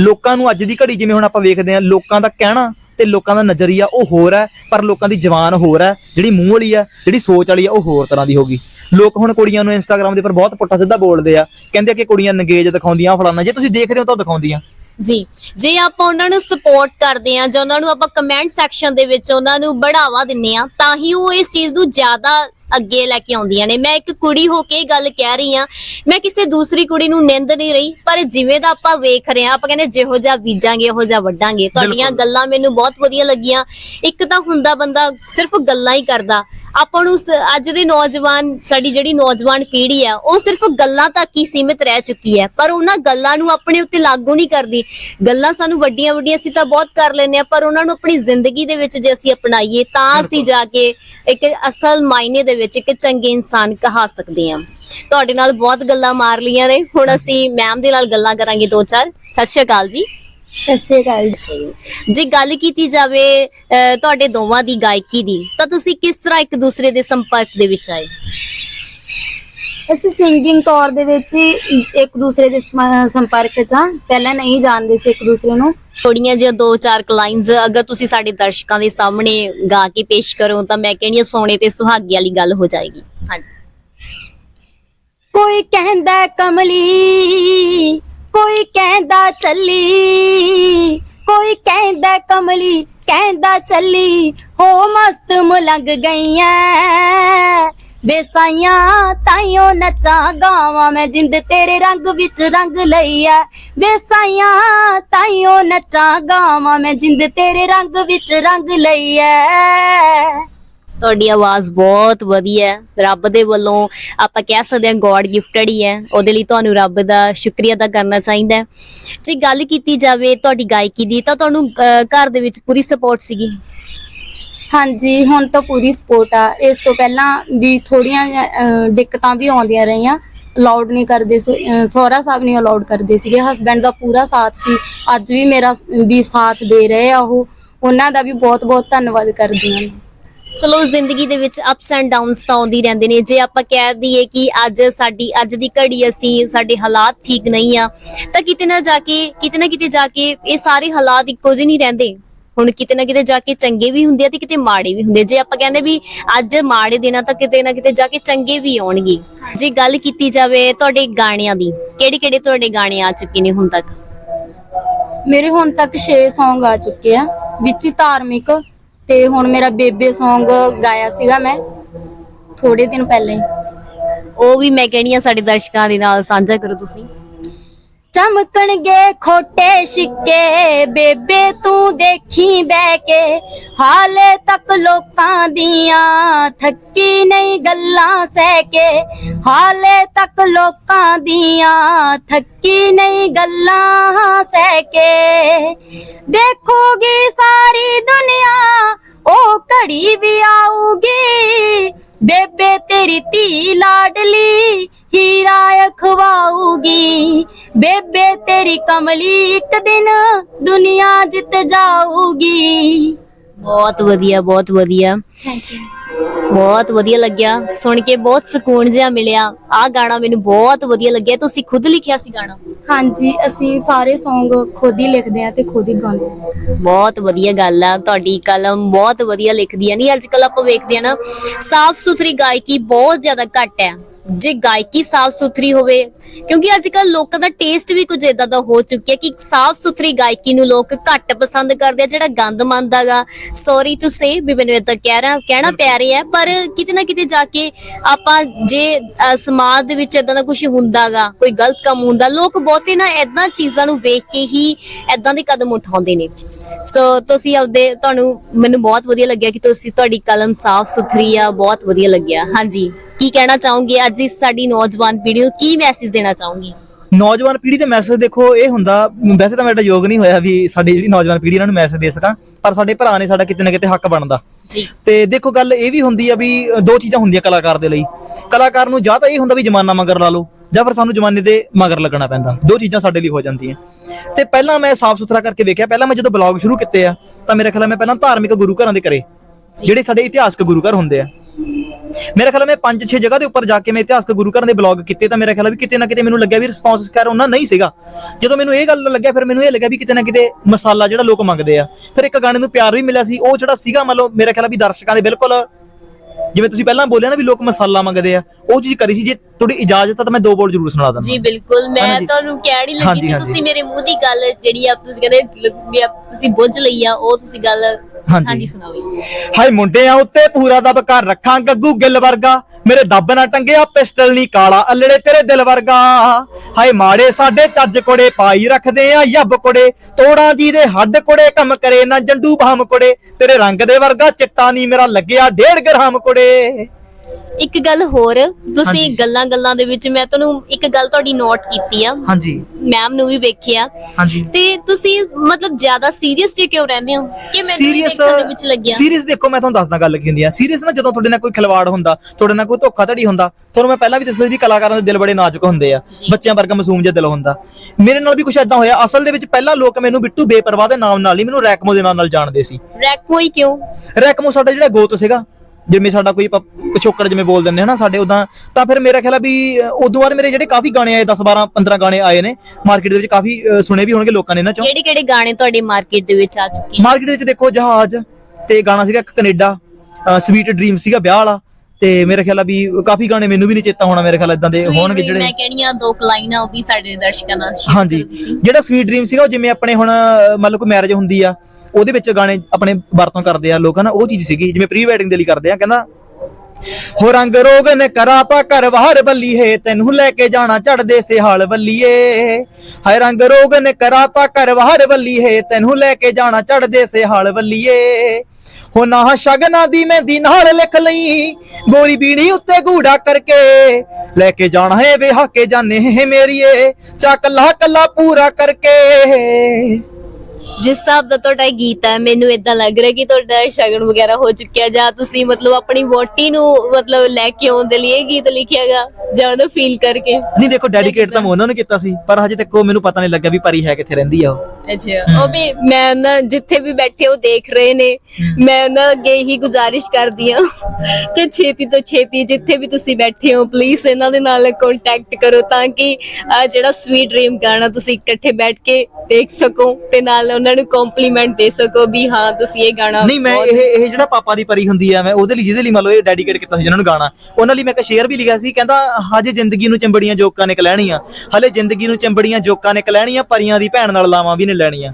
ਲੋਕਾਂ ਨੂੰ ਅੱਜ ਦੀ ਘੜੀ ਜਿਵੇਂ ਹੁਣ ਆਪਾਂ ਵੇਖਦੇ ਹਾਂ ਲੋਕਾਂ ਦਾ ਕਹਿਣਾ ਤੇ ਲੋਕਾਂ ਦਾ ਨਜ਼ਰੀਆ ਉਹ ਹੋਰ ਹੈ, ਪਰ ਲੋਕਾਂ ਦੀ ਜ਼ਬਾਨ ਹੋਰ ਹੈ, ਜਿਹੜੀ ਮੂੰਹ ਵਾਲੀ ਹੈ, ਜਿਹੜੀ ਸੋਚ ਵਾਲੀ ਹੈ, ਉਹ ਹੋਰ ਤਰ੍ਹਾਂ ਦੀ ਹੋਗੀ ਲੋਕ ਹੁਣ ਕੁੜੀਆਂ ਨੂੰ ਇੰਸਟਾਗ੍ਰam ਦੇ ਉੱਪਰ ਬਹੁਤ ਪੁੱਠਾ ਸਿੱਧਾ ਬੋਲਦੇ ਆ, ਕਹਿੰਦੇ ਆ ਕਿ ਕੁੜੀਆਂ ਨੰਗੇਜ ਦਿਖਾਉਂਦੀਆਂ ਫਲਾਣਾ ਜੇ ਤੁਸੀਂ ਦੇਖਦੇ ਹੋ ਤਾਂ ਉਹ ਦਿਖਾਉਂਦੀਆਂ। ਜੀ, ਜੇ ਆਪਾਂ ਉਹਨਾਂ ਨੂੰ ਸਪੋਰਟ ਕਰਦੇ ਆ ਜਾਂ ਉਹਨਾਂ ਨੂੰ ਆਪਾਂ ਕਮੈਂਟ ਸੈਕਸ਼ਨ ਦੇ ਵਿੱਚ ਉਹਨਾਂ ਨੂੰ ਬੜਾਵਾ ਦਿੰਨੇ ਆ ਤਾਂ ਹੀ ਉਹ ਇਸ ਚੀਜ਼ ਨੂੰ ਜ਼ਿਆਦਾ ਅੱਗੇ ਲੈ ਕੇ ਆਉਂਦੀਆਂ ਨੇ। ਮੈਂ ਇੱਕ ਕੁੜੀ ਹੋ ਕੇ ਇਹ ਗੱਲ ਕਹਿ ਰਹੀ ਆ ਮੈਂ ਕਿਸੇ ਦੂਸਰੀ ਕੁੜੀ ਨੂੰ ਨਿੰਦ ਨਹੀਂ ਰਹੀ ਪਰ ਜਿਵੇਂ ਦਾ ਆਪਾਂ ਵੇਖ ਰਹੇ ਆ ਆਪਾਂ ਕਹਿੰਦੇ ਜਿਹੋ ਜਿਹਾ ਬੀਜਾਂਗੇ ਉਹੋ ਜਿਹਾ ਵੱਢਾਂਗੇ। ਤੁਹਾਡੀਆਂ। ਗੱਲਾਂ ਮੈਨੂੰ ਬਹੁਤ ਵਧੀਆ ਲੱਗੀਆਂ। ਇੱਕ ਤਾਂ ਹੁੰਦਾ ਬੰਦਾ ਸਿਰਫ ਗੱਲਾਂ ਹੀ ਕਰਦਾ। ਆਪਾਂ ਨੂੰ ਅੱਜ ਦੇ ਨੌਜਵਾਨ ਸਾਡੀ ਜਿਹੜੀ ਨੌਜਵਾਨ ਪੀੜ੍ਹੀ ਆ ਉਹ ਸਿਰਫ ਗੱਲਾਂ ਤੱਕ ਹੀ ਸੀਮਿਤ ਰਹਿ ਚੁੱਕੀ ਹੈ ਪਰ ਉਹਨਾਂ ਗੱਲਾਂ ਨੂੰ ਆਪਣੇ ਉੱਤੇ ਲਾਗੂ ਨਹੀਂ ਕਰਦੀ। ਗੱਲਾਂ ਸਾਨੂੰ ਵੱਡੀਆਂ ਵੱਡੀਆਂ ਅਸੀਂ ਤਾਂ ਬਹੁਤ ਕਰ ਲੈਂਦੇ ਆ ਪਰ ਉਹਨਾਂ ਨੂੰ ਆਪਣੀ ਜ਼ਿੰਦਗੀ ਦੇ ਵਿੱਚ ਜੇ ਅਸੀਂ ਅਪਣਾਈਏ ਤਾਂ ਅਸੀਂ ਜਾ ਕੇ ਇੱਕ ਅਸਲ ਮਾਇਨੇ ਦੇ ਵਿੱਚ ਇੱਕ ਚੰਗੇ ਇਨਸਾਨ ਕਹਾ ਸਕਦੇ ਹਾਂ। ਤੁਹਾਡੇ ਨਾਲ ਬਹੁਤ ਗੱਲਾਂ ਮਾਰ ਲਈਆਂ ਨੇ ਹੁਣ ਅਸੀਂ ਮੈਮ ਦੇ ਨਾਲ ਗੱਲਾਂ ਕਰਾਂਗੇ ਦੋ ਚਾਰ ਸਤਿ ਸ਼੍ਰੀ ਅਕਾਲ ਜੀ। ਸਤਿ ਸ਼੍ਰੀ ਅਕਾਲ ਜੀ। ਜੇ ਗੱਲ ਕੀਤੀ ਜਾਵੇ ਤੁਹਾਡੇ ਦੋਵਾਂ ਦੀ ਗਾਇਕੀ ਦੀ ਤਾਂ ਤੁਸੀਂ ਕਿਸ ਤਰ੍ਹਾਂ ਇੱਕ ਦੂਸਰੇ ਦੇ ਸੰਪਰਕ ਦੇ ਵਿੱਚ ਆਏ? ਅਸੀਂ ਸਿੰਗਿੰਗ ਤੌਰ ਦੇ ਵਿੱਚ ਇੱਕ ਦੂਸਰੇ ਦੇ ਸੰਪਰਕ 'ਚ ਪਹਿਲਾਂ ਨਹੀਂ ਜਾਣਦੇ ਸੀ ਇੱਕ ਦੂਸਰੇ ਨੂੰ। ਥੋੜੀਆਂ ਜਿਹੀਆਂ ਦੋ ਚਾਰ ਕਲਾਈਨਸ ਅਗਰ ਤੁਸੀਂ ਸਾਡੇ ਦਰਸ਼ਕਾਂ ਦੇ ਸਾਹਮਣੇ ਗਾ ਕੇ ਪੇਸ਼ ਕਰੋ ਤਾਂ ਮੈਂ ਕਹਿੰਦੀ ਸੋਨੇ ਤੇ ਸੁਹਾਗੇ ਵਾਲੀ ਗੱਲ ਹੋ ਜਾਏਗੀ। ਹਾਂਜੀ। ਕੋਈ ਕਹਿੰਦਾ ਕਮਲੀ ਕੋਈ ਕਹਿੰਦਾ ਚੱਲੀ, ਕੋਈ ਕਹਿੰਦਾ ਕਮਲੀ, ਕਹਿੰਦਾ ਚੱਲੀ, ਹੋ ਮਸਤ ਮੁਲੰਗ ਗਈਆਂ ਬੇਸਾਈਆਂ ਤਾਈਓ ਨੱਚਾਂ, ਗਾਵਾਂ ਮੈਂ ਜਿੰਦ ਤੇਰੇ ਰੰਗ ਵਿੱਚ ਰੰਗ ਲਈ ਵੇਸਾਈਆਂ ਬੇਸਾਈਆਂ ਤਾਈਓ ਨੱਚਾਂ, ਗਾਵਾਂ ਮੈਂ ਜਿੰਦ ਤੇਰੇ ਰੰਗ ਵਿੱਚ ਰੰਗ ਲਈ ਐ ਤੁਹਾਡੀ ਆਵਾਜ਼ ਬਹੁਤ ਵਧੀਆ ਹੈ। ਰੱਬ ਦੇ ਵੱਲੋਂ ਆਪਾਂ ਕਹਿ ਸਕਦੇ ਹਾਂ ਗੋਡ ਗਿਫਟਡ ਹੀ ਹੈ। ਉਹਦੇ ਲਈ ਤੁਹਾਨੂੰ ਰੱਬ ਦਾ ਸ਼ੁਕਰੀਆ ਅਦਾ ਕਰਨਾ ਚਾਹੀਦਾ ਹੈ। ਜੇ ਗੱਲ ਕੀਤੀ ਜਾਵੇ ਤੁਹਾਡੀ ਗਾਇਕੀ ਦੀ ਤਾਂ ਤੁਹਾਨੂੰ ਅਹ, ਘਰ ਦੇ ਵਿੱਚ ਪੂਰੀ ਸਪੋਰਟ ਸੀਗੀ? ਹਾਂਜੀ ਹੁਣ ਤਾਂ ਪੂਰੀ ਸਪੋਰਟ ਆ। ਇਸ ਤੋਂ ਪਹਿਲਾਂ ਵੀ ਥੋੜੀਆਂ ਅਹ, ਦਿੱਕਤਾਂ ਵੀ ਆਉਂਦੀਆਂ ਰਹੀਆਂ। ਅਲਾਉਡ ਨਹੀਂ ਕਰਦੇ ਸੋ- ਅਹ, ਸਹੁਰਾ ਸਾਹਿਬ ਨਹੀਂ ਅਲਾਉਡ ਕਰਦੇ ਸੀਗੇ। ਹਸਬੈਂਡ ਦਾ ਪੂਰਾ ਸਾਥ ਸੀ। ਅੱਜ ਵੀ ਮੇਰਾ ਵੀ ਸਾਥ ਦੇ ਰਹੇ ਆ ਉਹ। ਉਹਨਾਂ ਦਾ ਵੀ ਬਹੁਤ ਬਹੁਤ ਧੰਨਵਾਦ ਕਰਦੀ ਹਾਂ। ਚਲੋ, ਜ਼ਿੰਦਗੀ ਦੇ ਵਿੱਚ ਅਪਸ ਐਂਡ ਡਾਊਨਸ ਤਾਂ ਆਉਂਦੀ ਰਹਿੰਦੇ ਨੇ। ਜੇ ਆਪਾਂ ਕਹਿ ਦਈਏ ਕਿ ਅੱਜ ਸਾਡੀ, ਅੱਜ ਦੀ ਘੜੀ ਅਸੀਂ, ਸਾਡੇ ਹਾਲਾਤ ਠੀਕ ਨਹੀਂ ਆ, ਤਾਂ ਕਿਤੇ ਨਾ ਜਾ ਕੇ, ਕਿਤੇ ਨਾ ਕਿਤੇ ਜਾ ਕੇ ਇਹ ਸਾਰੇ ਹਾਲਾਤ ਇੱਕੋ ਜਿਹੇ ਨਹੀਂ ਰਹਿੰਦੇ। ਹੁਣ ਕਿਤੇ ਨਾ ਕਿਤੇ ਜਾ ਕੇ ਚੰਗੇ ਵੀ ਹੁੰਦੇ ਆ ਤੇ ਕਿਤੇ ਮਾੜੇ ਵੀ ਹੁੰਦੇ ਜੇ ਆਪਾਂ ਕਹਿੰਦੇ ਵੀ ਅੱਜ ਮਾੜੇ ਦਿਨ ਤਾਂ ਕਿਤੇ ਨਾ ਕਿਤੇ ਜਾ ਕੇ ਚੰਗੇ ਵੀ ਆਉਣਗੇ। ਜੇ ਗੱਲ ਕੀਤੀ ਜਾਵੇ ਤੁਹਾਡੇ ਗਾਣਿਆਂ ਦੀ ਕਿਹੜੇ ਕਿਹੜੇ ਤੁਹਾਡੇ ਗਾਣੇ ਆ ਚੁੱਕੇ ਨੇ ਹੁਣ ਤੱਕ? ਮੇਰੇ ਹੁਣ ਤੱਕ 6 Song ਆ ਚੁੱਕੇ ਆ। ਵਿੱਚ ਧਾਰਮਿਕ ਤੇ ਹੁਣ ਮੇਰਾ ਬੇਬੇ Song ਗਾਇਆ ਸੀਗਾ ਮੈਂ ਥੋੜੇ ਦਿਨ ਪਹਿਲਾਂ। ਹੀ ਉਹ ਵੀ ਮੈਂ ਕਹਿਣੀ ਆ ਸਾਡੇ ਦਰਸ਼ਕਾਂ ਦੇ ਨਾਲ ਸਾਂਝਾ ਕਰੋ ਤੁਸੀਂ। ਚਮਕਣਗੇ ਖੋਟੇ ਸਿੱਕੇ ਬੇਬੇ ਤੂੰ ਦੇਖੀ ਬਹਿ ਕੇ ਹਾਲੇ ਤੱਕ ਲੋਕਾਂ ਦੀਆਂ ਥੱਕੀ ਨਹੀਂ ਗੱਲਾਂ ਸਹਿ ਕੇ ਹਾਲੇ ਤੱਕ ਲੋਕਾਂ ਦੀਆਂ ਥੱਕੀ ਨਹੀਂ ਗੱਲਾਂ ਸਹਿ ਕੇ ਦੇਖੂਗੀ ਸਾਰੀ ਦੁਨੀਆ ਉਹ ਘੜੀ ਵੀ ਆਊਗੀ ਬੇਬੇ ਤੇਰੀ ਧੀ ਲਾਡਲੀ ਹੀਰਾ ਖਵਾਊਗੀ ਬੇਬੇ ਤੇਰੀ ਕਮਲੀ ਇੱਕ ਦਿਨ ਦੁਨੀਆ ਜਿੱਤ ਜਾਊਗੀ। ਬਹੁਤ ਵਧੀਆ ਬਹੁਤ ਵਧੀਆ। ਬਹੁਤ ਵਧੀਆ ਲੱਗਿਆ। ਸੁਣ ਕੇ ਬਹੁਤ ਸਕੂਨ ਜਿਹਾ ਮਿਲਿਆ। ਆਹ ਗਾਣਾ ਮੈਨੂੰ ਬਹੁਤ ਵਧੀਆ ਲੱਗਿਆ। ਤੁਸੀਂ ਖੁਦ ਲਿਖਿਆ ਸੀ ਗਾਣਾ? ਹਾਂਜੀ ਅਸੀਂ ਸਾਰੇ Song ਖੁਦ ਹੀ ਲਿਖਦੇ ਆ ਤੇ ਖੁਦ ਹੀ ਗਾਉਂਦੇ ਹਾਂ। ਬਹੁਤ ਵਧੀਆ ਗੱਲ ਆ। ਤੁਹਾਡੀ ਕਲਮ ਬਹੁਤ ਵਧੀਆ ਲਿਖਦੀ ਆ। ਨਹੀਂ ਅੱਜ ਕੱਲ ਆਪਾਂ ਵੇਖਦੇ ਆ ਨਾ ਸਾਫ਼ ਸੁਥਰੀ ਗਾਇਕੀ ਬਹੁਤ ਜ਼ਿਆਦਾ ਘੱਟ ਹੈ। ਜੇ ਗਾਇਕੀ ਸਾਫ਼ ਸੁਥਰੀ ਹੋਵੇ ਕਿਉਂਕਿ ਅੱਜ ਕੱਲ ਲੋਕਾਂ ਦਾ ਟੇਸਟ ਵੀ ਕੁਝ ਇਦਾਂ ਦਾ ਹੋ ਚੁੱਕਿਆ ਕਿ ਸਾਫ਼ ਸੁਥਰੀ ਗਾਇਕੀ ਨੂੰ ਲੋਕ ਘੱਟ ਪਸੰਦ ਕਰਦੇ ਆ ਜਿਹੜਾ ਗੰਦ ਮੰਨਦਾਗਾ ਸੌਰੀ ਟੂ ਸੇ ਵੀ ਮੈਨੂੰ ਇਦਾਂ ਕਹਿ ਰਹਾ ਕਹਿਣਾ ਪੈ ਰਿਹਾ ਪਰ ਕਿਤੇ ਨਾ ਕਿਤੇ ਜਾ ਕੇ ਆਪਾਂ ਜੇ ਸਮਾਜ ਦੇ ਵਿੱਚ ਇਦਾਂ ਦਾ ਕੁਝ ਹੁੰਦਾਗਾ ਕੋਈ ਗਲਤ ਕੰਮ ਹੁੰਦਾ ਲੋਕ ਬਹੁਤੇ ਨਾ ਇਦਾਂ ਚੀਜ਼ਾਂ ਨੂੰ ਵੇਖ ਕੇ ਹੀ ਇਦਾਂ ਦੇ ਕਦਮ ਉਠਾਉਂਦੇ ਨੇ। ਸੋ ਤੁਸੀਂ ਆਪਦੇ ਤੁਹਾਨੂੰ ਮੈਨੂੰ ਬਹੁਤ ਵਧੀਆ ਲੱਗਿਆ ਕਿ ਤੁਸੀਂ ਤੁਹਾਡੀ ਕਲਮ ਸਾਫ਼ ਸੁਥਰੀ ਆ ਬਹੁਤ ਵਧੀਆ ਲੱਗਿਆ। ਹਾਂਜੀ। ਕੀ ਕਹਿਣਾ ਚਾਹੋਗੇ ਅੱਜ ਦੀ ਸਾਡੀ ਨੌਜਵਾਨ ਪੀੜ੍ਹੀ ਨੂੰ? ਕੀ ਮੈਸੇਜ ਦੇਣਾ ਚਾਹੋਗੇ? ਨੌਜਵਾਨ ਪੀੜ੍ਹੀ ਤੇ ਮੈਸੇਜ ਦੇਖੋ ਇਹ ਹੁੰਦਾ ਵੈਸੇ ਤਾਂ ਮੇਰਾ ਯੋਗ ਨਹੀਂ ਹੋਇਆ ਵੀ ਸਾਡੀ ਜਿਹੜੀ ਨੌਜਵਾਨ ਪੀੜ੍ਹੀ ਇਹਨਾਂ ਨੂੰ ਮੈਸੇਜ ਦੇ ਸਕਾਂ ਪਰ ਸਾਡੇ ਭਰਾ ਨੇ ਸਾਡਾ ਕਿਤੇ ਨਾ ਕਿਤੇ ਹੱਕ ਬਣਦਾ। ਜੀ। ਤੇ ਦੇਖੋ ਗੱਲ ਇਹ ਵੀ ਹੁੰਦੀ ਆ ਵੀ ਦੋ ਚੀਜ਼ਾਂ ਹੁੰਦੀਆਂ ਕਲਾਕਾਰ ਦੇ ਲਈ। ਕਲਾਕਾਰ ਨੂੰ ਜਾਂ ਤਾਂ ਇਹ ਹੁੰਦਾ ਵੀ ਜਮਾਨਾ ਮਗਰ ਲਾ ਲਓ ਜਾਂ ਫਿਰ ਸਾਨੂੰ ਜਮਾਨੇ ਦੇ ਮਗਰ ਲੱਗਣਾ ਪੈਂਦਾ। ਦੋ ਚੀਜ਼ਾਂ ਸਾਡੇ ਲਈ ਹੋ ਜਾਂਦੀਆਂ। ਤੇ ਪਹਿਲਾਂ ਮੈਂ ਸਾਫ਼ ਸੁਥਰਾ ਕਰਕੇ ਵੇਖਿਆ ਪਹਿਲਾਂ ਮੈਂ ਜਦੋਂ ਬਲੌਗ ਸ਼ੁਰੂ ਕੀਤੇ ਆ ਤਾਂ ਮੇਰੇ ਖਿਆਲ ਮੈਂ ਪਹਿਲਾਂ ਧਾਰਮਿਕ ਗੁਰੂ ਘਰਾਂ ਦੇ ਕਰੇ ਜਿਹੜੇ ਸਾਡੇ ਇਤਿਹਾਸਕ ਗੁਰੂ ਘਰ ਹੁੰਦੇ ਆ। ਮੇਰੇ ਖਿਆਲ ਮੈਂ 5-6 ਜਗ੍ਹਾ ਦੇ ਉੱਪਰ ਜਾ ਕੇ ਮੈਂ ਇਤਿਹਾਸਕ ਗੁਰੂ ਘਰਾਂ ਦੇ ਬਲੌਗ ਕੀਤੇ, ਤਾਂ ਮੇਰੇ ਖਿਆਲ ਵੀ ਕਿਤੇ ਨਾ ਕਿਤੇ ਮੈਨੂੰ ਲੱਗਿਆ ਵੀ ਰਿਸਪੌਂਸ ਕਰ ਉਹਨਾਂ ਨਹੀਂ ਸੀਗਾ। ਜਦੋਂ ਮੈਨੂੰ ਇਹ ਗੱਲ ਲੱਗਿਆ, ਫਿਰ ਮੈਨੂੰ ਇਹ ਲੱਗਿਆ ਵੀ ਕਿਤੇ ਨਾ ਕਿਤੇ ਮਸਾਲਾ ਜਿਹੜਾ ਲੋਕ ਮੰਗਦੇ ਆ। ਫਿਰ ਇੱਕ ਗਾਣੇ ਨੂੰ ਪਿਆਰ ਵੀ ਮਿਲਿਆ ਸੀ, ਉਹ ਜਿਹੜਾ ਸੀਗਾ ਮੰਨ ਲਓ ਮੇਰੇ ਖਿਆਲ ਵੀ ਦਰਸ਼ਕਾਂ ਦੇ ਬਿਲਕੁਲ ਜਿਵੇਂ ਤੁਸੀਂ ਪਹਿਲਾਂ ਬੋਲਿਆ ਨਾ ਵੀ ਲੋਕ ਮਸਾਲਾ ਮੰਗਦੇ ਆ ਉਹ ਚੀਜ਼ ਕਰੀ ਸੀ ਜੇ ਤੁਹਾਡੀ ਇਜਾਜ਼ਤ ਆ ਤਾਂ ਮੈਂ ਦੋ ਬੋਲ ਜ਼ਰੂਰ ਸੁਣਾ ਦਿੰਦਾ। ਜੀ ਬਿਲਕੁਲ ਮੈਂ। ਤੁਹਾਨੂੰ ਕਹਿਣ ਹੀ ਲੱਗੀ ਸੀ। ਤੁਸੀਂ ਮੇਰੇ ਮੂੰਹ ਦੀ ਗੱਲ ਜਿਹੜੀ ਆ ਤੁਸੀਂ ਕਹਿੰਦੇ ਵੀ ਤੁਸੀਂ ਬੁੱਝ ਲਈ ਆ ਉਹ ਤੁਸੀਂ ਗੱਲ ਹਾਂਜੀ। ਹਾਂਜੀ ਸੁਣਾਓ ਹਾਏ ਮੁੰਡਿਆਂ ਉੱਤੇ ਪੂਰਾ ਦਬ ਕਰ ਰੱਖਾਂ ਗੱਗੂ ਗਿੱਲ ਵਰਗਾ। ਮੇਰੇ ਦੱਬ ਨਾ ਟੰਗਿਆ ਪਿਸਟਲ ਨਹੀਂ ਕਾਲਾ ਅਲੜੇ ਤੇਰੇ ਦਿਲ ਵਰਗਾ। ਹਾਏ ਮਾੜੇ ਸਾਡੇ ਚੱਜ ਕੋੜੇ ਪਾਈ ਰੱਖਦੇ ਆ ਯੱਬ ਕੋੜੇ। ਤੋੜਾਂ ਜੀ ਦੇ ਹੱਡ ਕੋੜੇ ਕੰਮ ਕਰੇ ਨਾ ਜੰਡੂ ਬਾਹਮ ਕੋੜੇ। ਤੇਰੇ ਰੰਗ ਦੇ ਵਰਗਾ ਚਿੱਟਾ ਨਹੀਂ ਮੇਰਾ ਲੱਗਿਆ 1.5 ਗ੍ਰਾਮ ਕੋੜੇ। ਇੱਕ ਗੱਲ ਹੋਰ ਤੁਸੀਂ ਹਾਂਜੀ। ਗੱਲਾਂ ਗੱਲਾਂ ਦੇ ਵਿੱਚ ਮੈਂ ਤੁਹਾਨੂੰ ਇੱਕ ਗੱਲ ਤੁਹਾਡੀ ਨੋਟ ਕੀਤੀ ਆ। ਹਾਂਜੀ। ਮੈਮ ਨੂੰ ਵੀ ਵੇਖਿਆ। ਹਾਂਜੀ। ਤੇ ਤੁਸੀਂ ਮਤਲਬ ਜ਼ਿਆਦਾ ਸੀਰੀਅਸ ਜੇ ਕਿਉਂ ਰਹਿੰਦੇ ਹੋ? ਕਿ ਮੈਨੂੰ ਵੀ ਸੀਰੀਅਸ ਦੇਖਣ ਦੇ ਵਿੱਚ ਲੱਗਿਆ? ਸੀਰੀਅਸ ਦੇਖੋ ਮੈਂ ਤੁਹਾਨੂੰ ਦੱਸਦਾ ਗੱਲ ਕੀ ਹੁੰਦੀ ਆ। ਸੀਰੀਅਸ ਨਾ ਜਦੋਂ ਤੁਹਾਡੇ ਨਾਲ ਕੋਈ ਖਿਲਵਾੜ ਹੁੰਦਾ ਤੁਹਾਡੇ ਨਾਲ ਕੋਈ ਧੋਖਾਧੜੀ ਹੁੰਦਾ ਤੁਹਾਨੂੰ ਮੈਂ ਪਹਿਲਾਂ ਵੀ ਦੱਸਿਆ ਸੀ ਵੀ ਕਲਾਕਾਰਾਂ ਦੇ ਦਿਲ ਬੜੇ ਨਾਜ਼ੁਕ ਹੁੰਦੇ ਆ ਬੱਚਿਆਂ ਵਰਗਾ ਮਾਸੂਮ ਜਿਹਾ ਦਿਲ ਹੁੰਦਾ। ਮੇਰੇ ਨਾਲ ਵੀ ਕੁਝ ਐਦਾਂ ਹੋਇਆ ਅਸਲ ਦੇ ਵਿੱਚ ਪਹਿਲਾਂ ਲੋਕ ਮੈਨੂੰ ਬਿੱਟੂ ਬੇਪਰਵਾਹ ਦੇ ਨਾਮ ਨਾਲ ਨਹੀਂ ਮੈਨੂੰ ਰੈਕਮੋ ਦੇ ਨਾਮ ਨਾਲ ਜਾਣਦੇ ਸੀ। ਰੈਕ ਹੋਈ ਕਿਉਂ? ਰੈਕਮੋ ਸਾਡਾ ਜਿਹੜਾ ਗੋਤ ਸੀਗਾ ਜਿਵੇਂ ਸਾਡਾ ਕੋਈ ਪਿਛੋਕੜ ਜਿਵੇਂ ਬੋਲ ਦਿੰਦੇ ਹਨਾ ਸਾਡੇ ਉਦਾਂ ਤਾਂ ਫਿਰ ਮੇਰਾ ਖਿਆਲ ਆ ਵੀ ਉਦੋਂ ਬਾਅਦ ਮੇਰੇ ਜਿਹੜੇ ਕਾਫੀ ਗਾਣੇ ਆਏ 10 12 15 ਗਾਣੇ ਆਏ ਨੇ ਮਾਰਕੀਟ ਦੇ ਵਿੱਚ ਕਾਫੀ ਸੁਣੇ ਵੀ ਹੋਣਗੇ ਲੋਕਾਂ ਨੇ ਇਹਨਾਂ ਚੋਂ। ਕਿਹੜੇ ਕਿਹੜੇ ਗਾਣੇ ਤੁਹਾਡੇ ਮਾਰਕੀਟ ਦੇ ਵਿੱਚ ਆ ਚੁੱਕੇ ਮਾਰਕੀਟ ਵਿੱਚ ਦੇਖੋ ਜਹਾਜ਼ ਤੇ ਗਾਣਾ ਸੀਗਾ ਇੱਕ ਕੈਨੇਡਾ ਸਵੀਟ ਡ੍ਰੀਮ ਸੀਗਾ ਵਿਆਹ ਵਾਲਾ ਤੇ ਮੇਰੇ ਖਿਆਲ ਆ ਵੀ ਕਾਫੀ ਗਾਣੇ ਮੈਨੂੰ ਵੀ ਨਹੀਂ ਚੇਤਾ ਹੋਣਾ ਮੇਰੇ ਖਿਆਲ ਇਦਾਂ ਦੇ ਹੋਣਗੇ ਜਿਹੜੇ। ਮੈਂ ਕਹਿਣੀ ਆ ਦੋ ਲਾਈਨਾਂ ਉਹ ਵੀ ਸਾਡੇ ਦਰਸ਼ਕਾਂ ਨਾਲ ਹਾਂਜੀ। ਜਿਹੜਾ ਸਵੀਟ ਡ੍ਰੀਮ ਸੀਗਾ ਉਹ ਜਿਵੇਂ ਆਪਣੇ ਹੁਣ ਮੰਨ ਲਓ ਕੋਈ ਮੈਰਿਜ ਹੁੰਦੀ ਆ ਉਹਦੇ ਵਿੱਚ ਗਾਣੇ ਆਪਣੇ ਵਰਤੋਂ ਕਰਦੇ ਆ ਲੋਕ, ਹਨਾ, ਉਹ ਚੀਜ਼ ਸੀਗੀ, ਜਿਵੇਂ ਪ੍ਰੀ ਵੈਡਿੰਗ ਦੇ ਲਈ ਕਰਦੇ ਆ, ਕਹਿੰਦਾ, ਹੋ ਰੰਗ ਰੋਗ ਨੇ ਕਰਾਤਾ ਘਰ ਬਾਹਰ ਬੱਲੀਏ, ਤੈਨੂੰ ਲੈ ਕੇ ਜਾਣਾ ਚੜਦੇ ਸੇ ਹਾਲ ਬੱਲੀਏ। ਹਾਏ ਰੰਗ ਰੋਗ ਨੇ ਕਰਾਤਾ ਘਰ ਬਾਹਰ ਬੱਲੀਏ, ਤੈਨੂੰ ਲੈ ਕੇ ਜਾਣਾ ਚੜਦੇ ਸੇ ਬੱਲੀਏ। ਹੋ ਨਾ ਸ਼ਗਨਾਂ ਦੀ ਮਹਿੰਦੀ ਨਾਲ ਲਿਖ ਲਈ, ਗੋਰੀ ਬੀਣੀ ਉੱਤੇ ਗੂੜਾ ਕਰਕੇ। ਲੈ ਕੇ ਜਾਣਾ ਹੈ ਵਿਆਹ ਕੇ ਜਾਣੇ ਹੈ ਮੇਰੀਏ ਚਾ ਕੱਲਾ ਕੱਲਾ ਪੂਰਾ ਕਰਕੇ। ਜਿਸ ਹਿਸਾਬ ਦਾ ਤੁਹਾਡਾ ਇਹ ਗੀਤ ਹੈ ਮੈਨੂੰ ਇਦਾਂ ਲੱਗ ਰਿਹਾ ਕਿ ਤੁਹਾਡਾ ਸ਼ਗਨ ਵਗੈਰਾ ਹੋ ਚੁੱਕਿਆ ਜਾਂ ਤੁਸੀਂ ਮਤਲਬ ਆਪਣੀ ਵੋਟੀ ਨੂੰ ਮਤਲਬ ਲੈ ਕੇ ਆਉਣ ਦੇ ਲਈ ਇਹ ਗੀਤ ਲਿਖਿਆਗਾ ਜਾਂ ਉਹਦਾ ਫੀਲ ਕਰਕੇ? ਨਹੀਂ ਦੇਖੋ ਡੈਡੀਕੇਟ ਤਾਂ ਮੈਂ ਉਹਨਾਂ ਨੂੰ ਕੀਤਾ ਸੀ ਪਰ ਹਜੇ ਤੱਕ ਉਹ ਮੈਨੂੰ ਪਤਾ ਨਹੀਂ ਲੱਗਿਆ ਵੀ ਪਰੀ ਹੈ ਕਿੱਥੇ ਰਹਿੰਦੀ ਆ ਉਹ। ਅੱਛਾ ਉਹ ਵੀ ਮੈਂ ਨਾ ਜਿੱਥੇ ਵੀ ਬੈਠੇ ਉਹ ਦੇਖ ਰਹੇ ਨੇ। ਮੈਂ ਨਾ ਅੱਗੇ ਹੀ ਗੁਜ਼ਾਰਿਸ਼ ਕਰਦੀ ਹਾਂ ਕਿ ਛੇਤੀ ਤੋਂ ਛੇਤੀ ਜਿੱਥੇ ਵੀ ਤੁਸੀਂ ਬੈਠੇ ਹੋ ਪਲੀਜ਼ ਇਹਨਾਂ ਦੇ ਨਾਲ ਕੰਟੈਕਟ ਕਰੋ ਤਾਂ ਕਿ ਆਹ ਜਿਹੜਾ ਸਵੀਟ ਡ੍ਰੀਮ ਗਾਣਾ ਤੁਸੀਂ ਇਕੱਠੇ ਬੈਠ ਕੇ ਦੇਖ ਸਕੋ ਤੇ ਨਾਲ ਉਹਨਾਂ ਨੂੰ ਕੰਪਲੀਮੈਂਟ ਦੇ ਸਕੋ ਵੀ ਹਾਂ ਤੁਸੀਂ ਇਹ ਗਾਣਾ ਨਹੀਂ ਮੈਂ ਇਹ ਇਹ ਜਿਹੜਾ ਪਾਪਾ ਦੀ ਪਰੀ ਹੁੰਦੀ ਆ ਮੈਂ ਉਹਦੇ ਲਈ ਜਿਹਦੇ ਲਈ ਮੰਨ ਲਓ ਇਹ ਡੈਡੀਕੇਟ ਕੀਤਾ ਸੀ ਜਿਹਨਾਂ ਨੂੰ ਗਾਣਾ ਉਹਨਾਂ ਲਈ ਮੈਂ ਇੱਕ ਸ਼ੇਅਰ ਵੀ ਲਿਖਿਆ ਸੀ ਕਹਿੰਦਾ ਹਜੇ ਜ਼ਿੰਦਗੀ ਨੂੰ ਚੰਬੜੀਆਂ ਜੋਕਾਂ ਨੇ ਕਲੈਣੀਆਂ ਹਲੇ ਜ਼ਿੰਦਗੀ ਨੂੰ ਚੰਬੜੀਆਂ ਜੋਕਾਂ ਨੇ ਕਲੈਣੀਆਂ ਪਰੀਆਂ ਦੀ ਭੈਣ ਨਾਲ ਲਾਵਾਂ ਵੀ ਨੇ ਲੈਣੀਆਂ